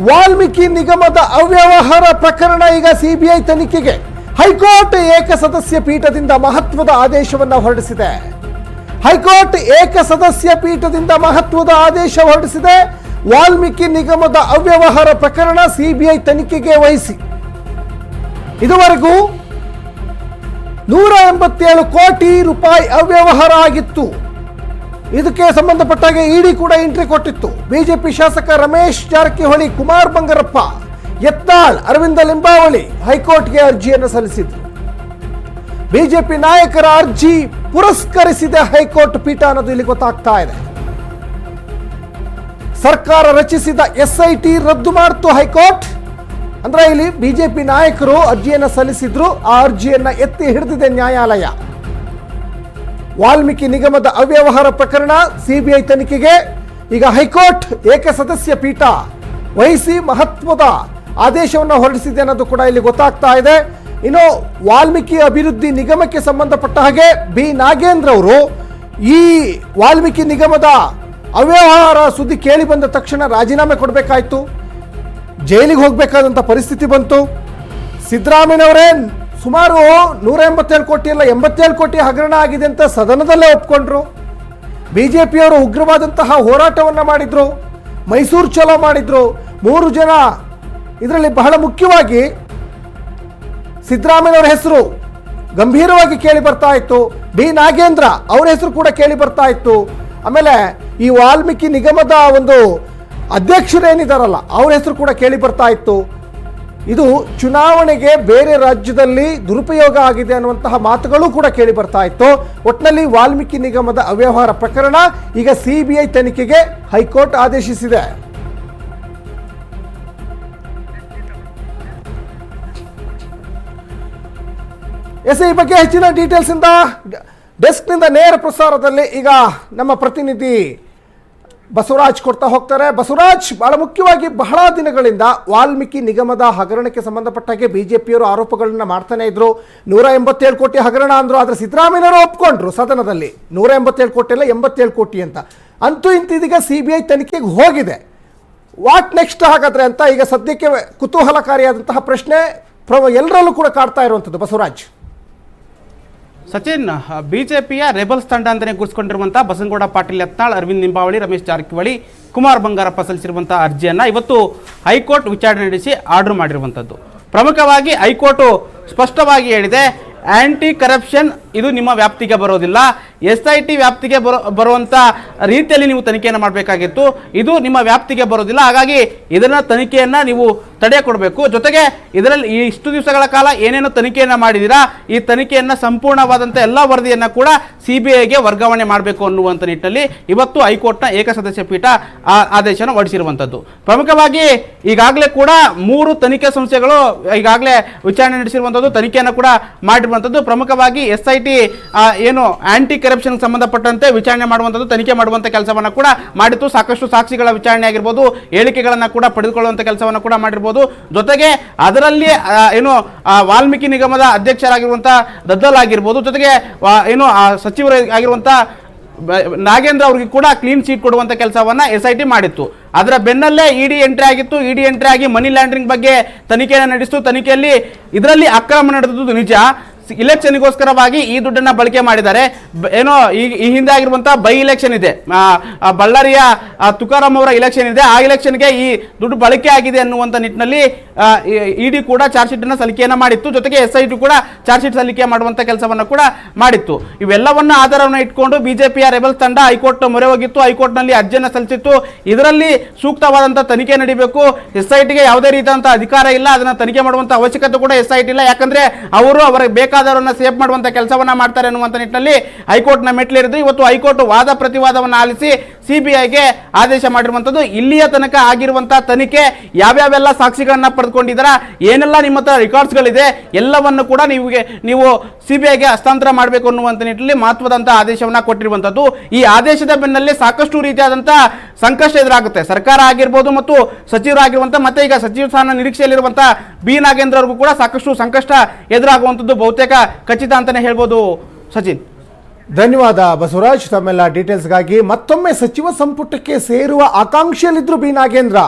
[SPEAKER 1] ವಾಲ್ಮೀಕಿ ನಿಗಮದ ಅವ್ಯವಹಾರ ಪ್ರಕರಣ ಈಗ ಸಿಬಿಐ ತನಿಖೆಗೆ. ಹೈಕೋರ್ಟ್ ಏಕಸದಸ್ಯ ಪೀಠದಿಂದ ಮಹತ್ವದ ಆದೇಶವನ್ನು ಹೊರಡಿಸಿದೆ. ಹೈಕೋರ್ಟ್ ಏಕಸದಸ್ಯ ಪೀಠದಿಂದ ಮಹತ್ವದ ಆದೇಶ ಹೊರಡಿಸಿದೆ. ವಾಲ್ಮೀಕಿ ನಿಗಮದ ಅವ್ಯವಹಾರ ಪ್ರಕರಣ ಸಿಬಿಐ ತನಿಖೆಗೆ ವಹಿಸಿ. ಇದುವರೆಗೂ ನೂರ ಎಂಬತ್ತೇಳು ಕೋಟಿ ರೂಪಾಯಿ ಅವ್ಯವಹಾರ ಆಗಿತ್ತು. ಇದಕ್ಕೆ ಸಂಬಂಧಪಟ್ಟಾಗೆ ಇಡಿ ಕೂಡ ಎಂಟ್ರಿ ಕೊಟ್ಟಿತ್ತು. ಬಿಜೆಪಿ ಶಾಸಕ ರಮೇಶ್ ಜಾರಕಿಹೊಳಿ, ಕುಮಾರ್ ಬಂಗಾರಪ್ಪ, ಯತ್ನಾಳ್, ಅರವಿಂದ ಲಿಂಬಾವಳಿ ಹೈಕೋರ್ಟ್ಗೆ ಅರ್ಜಿಯನ್ನು ಸಲ್ಲಿಸಿದ್ರು. ಬಿಜೆಪಿ ನಾಯಕರ ಅರ್ಜಿ ಪುರಸ್ಕರಿಸಿದ ಹೈಕೋರ್ಟ್ ಪೀಠ ಅನ್ನೋದು ಇಲ್ಲಿ ಗೊತ್ತಾಗ್ತಾ ಇದೆ. ಸರ್ಕಾರ ರಚಿಸಿದ ಎಸ್ಐಟಿ ರದ್ದು ಮಾಡಿತು ಹೈಕೋರ್ಟ್. ಅಂದ್ರೆ ಇಲ್ಲಿ ಬಿಜೆಪಿ ನಾಯಕರು ಅರ್ಜಿಯನ್ನು ಸಲ್ಲಿಸಿದ್ರು. ಆ ಅರ್ಜಿಯನ್ನ ಎತ್ತಿ ಹಿಡಿದಿದೆ ನ್ಯಾಯಾಲಯ. ವಾಲ್ಮೀಕಿ ನಿಗಮದ ಅವ್ಯವಹಾರ ಪ್ರಕರಣ ಸಿಬಿಐ ತನಿಖೆಗೆ ಈಗ ಹೈಕೋರ್ಟ್ ಏಕಸದಸ್ಯ ಪೀಠ ವಹಿಸಿ ಮಹತ್ವದ ಆದೇಶವನ್ನು ಹೊರಡಿಸಿದೆ ಅನ್ನೋದು ಕೂಡ ಇಲ್ಲಿ ಗೊತ್ತಾಗ್ತಾ ಇದೆ. ಇನ್ನು ವಾಲ್ಮೀಕಿ ಅಭಿವೃದ್ಧಿ ನಿಗಮಕ್ಕೆ ಸಂಬಂಧಪಟ್ಟ ಹಾಗೆ ಬಿ ನಾಗೇಂದ್ರ ಅವರು ಈ ವಾಲ್ಮೀಕಿ ನಿಗಮದ ಅವ್ಯವಹಾರ ಸುದ್ದಿ ಕೇಳಿ ಬಂದ ತಕ್ಷಣ ರಾಜೀನಾಮೆ ಕೊಡಬೇಕಾಯ್ತು. ಜೈಲಿಗೆ ಹೋಗಬೇಕಾದಂಥ ಪರಿಸ್ಥಿತಿ ಬಂತು. ಸಿದ್ದರಾಮಯ್ಯನವರೇ ಸುಮಾರು ನೂರ ಎಂಬತ್ತೇಳು ಕೋಟಿ ಇಲ್ಲ, ಎಂಬತ್ತೇಳು ಕೋಟಿ ಹಗರಣ ಆಗಿದೆ ಅಂತ ಸದನದಲ್ಲೇ ಒಪ್ಕೊಂಡ್ರು. ಬಿ ಜೆ ಪಿಯವರು ಉಗ್ರವಾದಂತಹ ಹೋರಾಟವನ್ನು ಮಾಡಿದ್ರು, ಮೈಸೂರು ಚಲೋ ಮಾಡಿದ್ರು. ಮೂರು ಜನ ಇದರಲ್ಲಿ ಬಹಳ ಮುಖ್ಯವಾಗಿ ಸಿದ್ದರಾಮಯ್ಯವರ ಹೆಸರು ಗಂಭೀರವಾಗಿ ಕೇಳಿ ಬರ್ತಾ ಇತ್ತು. ಡಿ ನಾಗೇಂದ್ರ ಅವರ ಹೆಸರು ಕೂಡ ಕೇಳಿ ಬರ್ತಾ ಇತ್ತು. ಆಮೇಲೆ ಈ ವಾಲ್ಮೀಕಿ ನಿಗಮದ ಒಂದು ಅಧ್ಯಕ್ಷರೇನಿದಾರಲ್ಲ ಅವ್ರ ಹೆಸರು ಕೂಡ ಕೇಳಿ ಬರ್ತಾ ಇತ್ತು. ಇದು ಚುನಾವಣೆಗೆ ಬೇರೆ ರಾಜ್ಯದಲ್ಲಿ ದುರುಪಯೋಗ ಆಗಿದೆ ಅನ್ನುವಂತಹ ಮಾತುಗಳು ಕೂಡ ಕೇಳಿ ಬರ್ತಾ ಇತ್ತು. ಒಟ್ಟಿನಲ್ಲಿ ವಾಲ್ಮೀಕಿ ನಿಗಮದ ಅವ್ಯವಹಾರ ಪ್ರಕರಣ ಈಗ ಸಿಬಿಐ ತನಿಖೆಗೆ ಹೈಕೋರ್ಟ್ ಆದೇಶಿಸಿದೆ. ಎಸ್ ಈ ಬಗ್ಗೆ ಹೆಚ್ಚಿನ ಡೀಟೇಲ್ಸ್ ಇಂದ ಡೆಸ್ಕ್ನಿಂದ ನೇರ ಪ್ರಸಾರದಲ್ಲಿ ಈಗ ನಮ್ಮ ಪ್ರತಿನಿಧಿ ಬಸವರಾಜ್ ಕೊಡ್ತಾ ಹೋಗ್ತಾರೆ. ಬಸವರಾಜ್ ಬಹಳ ಮುಖ್ಯವಾಗಿ ಬಹಳ ದಿನಗಳಿಂದ ವಾಲ್ಮೀಕಿ ನಿಗಮದ ಹಗರಣಕ್ಕೆ ಸಂಬಂಧಪಟ್ಟ ಹಾಗೆ ಬಿಜೆಪಿಯವರು ಆರೋಪಗಳನ್ನ ಮಾಡ್ತಾನೆ ಇದ್ರು. ನೂರ ಎಂಬತ್ತೇಳು ಕೋಟಿ ಹಗರಣ ಅಂದ್ರು, ಆದ್ರೆ ಸಿದ್ದರಾಮಯ್ಯನವರು ಒಪ್ಕೊಂಡ್ರು ಸದನದಲ್ಲಿ. ನೂರ ಎಂಬತ್ತೇಳು ಕೋಟಿ ಅಲ್ಲ, ಎಂಬತ್ತೇಳು ಕೋಟಿ ಅಂತ. ಅಂತೂ ಇಂತಿದೀಗ ಸಿ ಬಿ ಐ ತನಿಖೆಗೆ ಹೋಗಿದೆ. ವಾಟ್ ನೆಕ್ಸ್ಟ್ ಹಾಗಾದ್ರೆ ಅಂತ ಈಗ ಸದ್ಯಕ್ಕೆ ಕುತೂಹಲಕಾರಿಯಾದಂತಹ ಪ್ರಶ್ನೆ ಪ್ರ- ಎಲ್ಲರಲ್ಲೂ ಕೂಡ ಕಾಡ್ತಾ ಇರುವಂಥದ್ದು ಬಸವರಾಜ್.
[SPEAKER 8] ಸಚಿನ್ ಬಿಜೆಪಿಯ ರೆಬಲ್ಸ್ ತಂಡ ಅಂತಲೇ ಗುರುಸ್ಕೊಂಡಿರುವಂಥ ಬಸನಗೌಡ ಪಾಟೀಲ್ ಯತ್ನಾಳ್, ಅರವಿಂದ್ ನಿಂಬಾವಳಿ, ರಮೇಶ್ ಜಾರಕಿಹೊಳಿ, ಕುಮಾರ್ ಬಂಗಾರಪ್ಪ ಸಲ್ಲಿಸಿರುವಂಥ ಅರ್ಜಿಯನ್ನು ಇವತ್ತು ಹೈಕೋರ್ಟ್ ವಿಚಾರಣೆ ನಡೆಸಿ ಆರ್ಡರ್ ಮಾಡಿರುವಂಥದ್ದು ಪ್ರಮುಖವಾಗಿ ಹೈಕೋರ್ಟು ಸ್ಪಷ್ಟವಾಗಿ ಹೇಳಿದೆ ಆಂಟಿ ಕರಪ್ಷನ್ ಇದು ನಿಮ್ಮ ವ್ಯಾಪ್ತಿಗೆ ಬರೋದಿಲ್ಲ. ಎಸ್ ಐ ಟಿ ವ್ಯಾಪ್ತಿಗೆ ಬರೋ ಬರುವಂಥ ರೀತಿಯಲ್ಲಿ ನೀವು ತನಿಖೆಯನ್ನು ಮಾಡಬೇಕಾಗಿತ್ತು. ಇದು ನಿಮ್ಮ ವ್ಯಾಪ್ತಿಗೆ ಬರೋದಿಲ್ಲ. ಹಾಗಾಗಿ ಇದನ್ನು ತನಿಖೆಯನ್ನು ನೀವು ತಡೆ ಕೊಡಬೇಕು. ಜೊತೆಗೆ ಇದರಲ್ಲಿ ಈ ಇಷ್ಟು ದಿವಸಗಳ ಕಾಲ ಏನೇನು ತನಿಖೆಯನ್ನು ಮಾಡಿದ್ದೀರಾ ಈ ತನಿಖೆಯನ್ನು ಸಂಪೂರ್ಣವಾದಂಥ ಎಲ್ಲ ವರದಿಯನ್ನು ಕೂಡ ಸಿ ಬಿ ಐಗೆ ವರ್ಗಾವಣೆ ಮಾಡಬೇಕು ಅನ್ನುವಂಥ ನಿಟ್ಟಿನಲ್ಲಿ ಇವತ್ತು ಹೈಕೋರ್ಟ್ನ ಏಕಸದಸ್ಯ ಪೀಠ ಆ ಆದೇಶನ ಹೊರಡಿಸಿರುವಂಥದ್ದು ಪ್ರಮುಖವಾಗಿ ಈಗಾಗಲೇ ಕೂಡ ಮೂರು ತನಿಖೆ ಸಂಸ್ಥೆಗಳು ಈಗಾಗಲೇ ವಿಚಾರಣೆ ನಡೆಸಿರುವಂಥದ್ದು ತನಿಖೆಯನ್ನು ಕೂಡ ಮಾಡಿರುವಂಥದ್ದು ಪ್ರಮುಖವಾಗಿ ಎಸ್ ಐ ಟಿ ಏನು ಆಂಟಿ ಕರಪ್ಷನ್ ಸಂಬಂಧಪಟ್ಟಂತೆ ವಿಚಾರಣೆ ಮಾಡುವಂಥದ್ದು ತನಿಖೆ ಮಾಡುವಂಥ ಕೆಲಸವನ್ನು ಕೂಡ ಮಾಡಿತ್ತು. ಸಾಕಷ್ಟು ಸಾಕ್ಷಿಗಳ ವಿಚಾರಣೆ ಆಗಿರ್ಬೋದು, ಹೇಳಿಕೆಗಳನ್ನು ಕೂಡ ಪಡೆದುಕೊಳ್ಳುವಂಥ ಕೆಲಸವನ್ನು ಕೂಡ ಮಾಡಿರ್ಬೋದು. ಜೊತೆಗೆ ಅದರಲ್ಲಿ ಏನು ವಾಲ್ಮೀಕಿ ನಿಗಮದ ಅಧ್ಯಕ್ಷರಾಗಿರುವಂಥ ದದ್ದಲ್ ಆಗಿರ್ಬೋದು. ಜೊತೆಗೆ ಏನು ಸಚಿವರು ಆಗಿರುವಂಥ ನಾಗೇಂದ್ರ ಅವ್ರಿಗೆ ಕೂಡ ಕ್ಲೀನ್ ಚೀಟ್ ಕೊಡುವಂತ ಕೆಲಸವನ್ನ ಎಸ್ ಐ ಟಿ ಮಾಡಿತ್ತು. ಅದರ ಬೆನ್ನಲ್ಲೇ ಇ ಡಿ ಎಂಟ್ರಿ ಆಗಿತ್ತು. ಇ ಡಿ ಎಂಟ್ರಿ ಆಗಿ ಮನಿ ಲ್ಯಾಂಡ್ರಿಂಗ್ ಬಗ್ಗೆ ತನಿಖೆಯನ್ನು ನಡೆಸಿತು. ತನಿಖೆಯಲ್ಲಿ ಇದರಲ್ಲಿ ಅಕ್ರಮ ನಡೆದದ್ದು ನಿಜ. ಇಲೆಕ್ಷನ್ಗೋಸ್ಕರವಾಗಿ ಈ ದುಡ್ಡನ್ನ ಬಳಕೆ ಮಾಡಿದ್ದಾರೆ. ಏನೋ ಈ ಈ ಹಿಂದೆ ಆಗಿರುವಂತಹ ಬೈ ಇಲೆಕ್ಷನ್ ಇದೆ. ಬಳ್ಳಾರಿಯ ತುಕಾರಾಮ್ ತುಕಾರಾಂ ಅವರ ಇಲೆಕ್ಷನ್ ಇದೆ. ಆ ಇಲೆಕ್ಷನ್ಗೆ ಈ ದುಡ್ಡು ಬಳಕೆ ಆಗಿದೆ ಅನ್ನುವಂಥ ನಿಟ್ಟಿನಲ್ಲಿ ಇಡಿ ಕೂಡ ಚಾರ್ಜ್ ಶೀಟ್ ಸಲ್ಲಿಕೆಯನ್ನ ಮಾಡಿತ್ತು. ಜೊತೆಗೆ ಎಸ್ ಐ ಟಿ ಕೂಡ ಚಾರ್ಜ್ ಶೀಟ್ ಸಲ್ಲಿಕೆ ಮಾಡುವಂತ ಕೆಲಸವನ್ನ ಕೂಡ ಮಾಡಿತ್ತು. ಇವೆಲ್ಲವನ್ನ ಆಧಾರವನ್ನು ಇಟ್ಕೊಂಡು ಬಿಜೆಪಿಯ ರೆಬಲ್ಸ್ ತಂಡ ಹೈಕೋರ್ಟ್ ಮೊರೆ ಹೋಗಿತ್ತು. ಹೈಕೋರ್ಟ್ನಲ್ಲಿ ಅರ್ಜಿಯನ್ನು ಸಲ್ಲಿಸಿತ್ತು. ಇದರಲ್ಲಿ ಸೂಕ್ತವಾದಂಥ ತನಿಖೆ ನಡೀಬೇಕು. ಎಸ್ ಐ ಟಿಗೆ ಯಾವುದೇ ರೀತಿಯಾದಂಥ ಅಧಿಕಾರ ಇಲ್ಲ. ಅದನ್ನ ತನಿಖೆ ಮಾಡುವಂಥ ಅವಶ್ಯಕತೆ ಕೂಡ ಎಸ್ ಐ ಟಿ ಇಲ್ಲ. ಯಾಕಂದ್ರೆ ಅವರು ಅವರಿಗೆ ಬೇಕಾದವರನ್ನ ಸೇಫ್ ಮಾಡುವಂಥ ಕೆಲಸವನ್ನ ಮಾಡ್ತಾರೆ ಅನ್ನುವಂಥ ನಿಟ್ಟಿನಲ್ಲಿ ಹೈಕೋರ್ಟ್ನ ಮೆಟ್ಲೇರಿದ್ದು ಇವತ್ತು ಹೈಕೋರ್ಟ್ ವಾದ ಪ್ರತಿವಾದವನ್ನು ಆಲಿಸಿ ಸಿಬಿಐಗೆ ಆದೇಶ ಮಾಡಿರುವಂಥದ್ದು ಇಲ್ಲಿಯ ತನಕ ಆಗಿರುವಂತಹ ತನಿಖೆ ಯಾವ್ಯಾವೆಲ್ಲ ಸಾಕ್ಷಿಗಳನ್ನ ಪಡೆದುಕೊಂಡಿದರ ಏನೆಲ್ಲ ನಿಮ್ಮ ಹತ್ರ ರೆಕಾರ್ಡ್ಸ್ಗಳಿದೆ, ಎಲ್ಲವನ್ನು ಕೂಡ ನೀವು ನೀವು ಸಿಬಿಐಗೆ ಹಸ್ತಾಂತರ ಮಾಡಬೇಕು ಅನ್ನುವಂಥ ನಿಟ್ಟಿನಲ್ಲಿ ಮಹತ್ವದಂತ ಆದೇಶವನ್ನ ಕೊಟ್ಟಿರುವಂಥದ್ದು ಈ ಆದೇಶದ ಬೆನ್ನಲ್ಲೇ ಸಾಕಷ್ಟು ರೀತಿಯಾದಂತಹ ಸಂಕಷ್ಟ ಎದುರಾಗುತ್ತೆ. ಸರ್ಕಾರ ಆಗಿರ್ಬೋದು ಮತ್ತು ಸಚಿವರಾಗಿರುವಂಥ ಮತ್ತೆ ಈಗ ಸಚಿವ ಸ್ಥಾನ ನಿರೀಕ್ಷೆಯಲ್ಲಿರುವಂಥ ಬಿ ನಾಗೇಂದ್ರ ಅವ್ರಿಗೂ ಕೂಡ ಸಾಕಷ್ಟು ಸಂಕಷ್ಟ ಎದುರಾಗುವಂಥದ್ದು ಬಹುತೇಕ ಖಚಿತ ಅಂತಾನೆ ಹೇಳ್ಬೋದು ಸಚಿನ್.
[SPEAKER 1] ಧನ್ಯವಾದ ಬಸವರಾಜ್, ತಮ್ಮೆಲ್ಲ ಡೀಟೇಲ್ಸ್ಗಾಗಿ ಮತ್ತೊಮ್ಮೆ ಸಚಿವ ಸಂಪುಟಕ್ಕೆ ಸೇರುವ ಆಕಾಂಕ್ಷೆಯಲ್ಲಿದ್ದರು ಬಿ ನಾಗೇಂದ್ರ.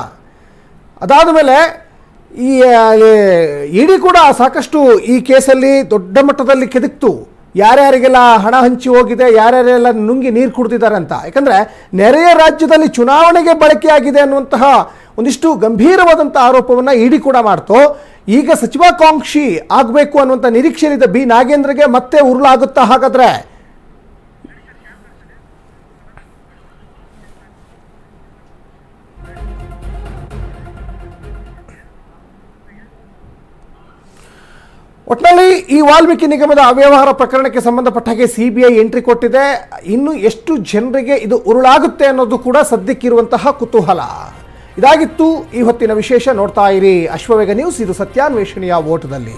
[SPEAKER 1] ಅದಾದ ಮೇಲೆ ಈ ಇಡಿ ಕೂಡ ಸಾಕಷ್ಟು ಈ ಕೇಸಲ್ಲಿ ದೊಡ್ಡ ಮಟ್ಟದಲ್ಲಿ ಕೆದಕ್ತು. ಯಾರ್ಯಾರಿಗೆಲ್ಲ ಹಣ ಹಂಚಿ ಹೋಗಿದೆ, ಯಾರ್ಯಾರೆಲ್ಲ ನುಂಗಿ ನೀರು ಕುಡ್ದಿದ್ದಾರೆ ಅಂತ. ಯಾಕಂದರೆ ನೆರೆಯ ರಾಜ್ಯದಲ್ಲಿ ಚುನಾವಣೆಗೆ ಬಳಕೆಯಾಗಿದೆ ಅನ್ನುವಂತಹ ಒಂದಿಷ್ಟು ಗಂಭೀರವಾದಂಥ ಆರೋಪವನ್ನು ಇಡಿ ಕೂಡ ಮಾಡ್ತು. ಈಗ ಸಚಿವಾಕಾಂಕ್ಷಿ ಆಗಬೇಕು ಅನ್ನುವಂಥ ನಿರೀಕ್ಷೆಯಲ್ಲಿದ್ದ ಬಿ ನಾಗೇಂದ್ರಗೆ ಮತ್ತೆ ಉರುಳಾಗುತ್ತಾ ಹಾಗಾದ್ರೆ? ಒಟ್ಟಿನಲ್ಲಿ ಈ ವಾಲ್ಮೀಕಿ ನಿಗಮದ ಅವ್ಯವಹಾರ ಪ್ರಕರಣಕ್ಕೆ ಸಂಬಂಧಪಟ್ಟ ಹಾಗೆ ಸಿ ಬಿ ಐ ಎಂಟ್ರಿ ಕೊಟ್ಟಿದೆ. ಇನ್ನು ಎಷ್ಟು ಜನರಿಗೆ ಇದು ಉರುಳಾಗುತ್ತೆ ಅನ್ನೋದು ಕೂಡ ಸದ್ಯಕ್ಕಿರುವಂತಹ ಕುತೂಹಲ. ಇದಾಗಿತ್ತು ಈ ಹೊತ್ತಿನ ವಿಶೇಷ ನೋಡ್ತಾ ಇರಿ ಅಶ್ವವೇಗ ನ್ಯೂಸ್ ಇದು ಸತ್ಯಾನ್ವೇಷಣೆಯ ಓಟದಲ್ಲಿ.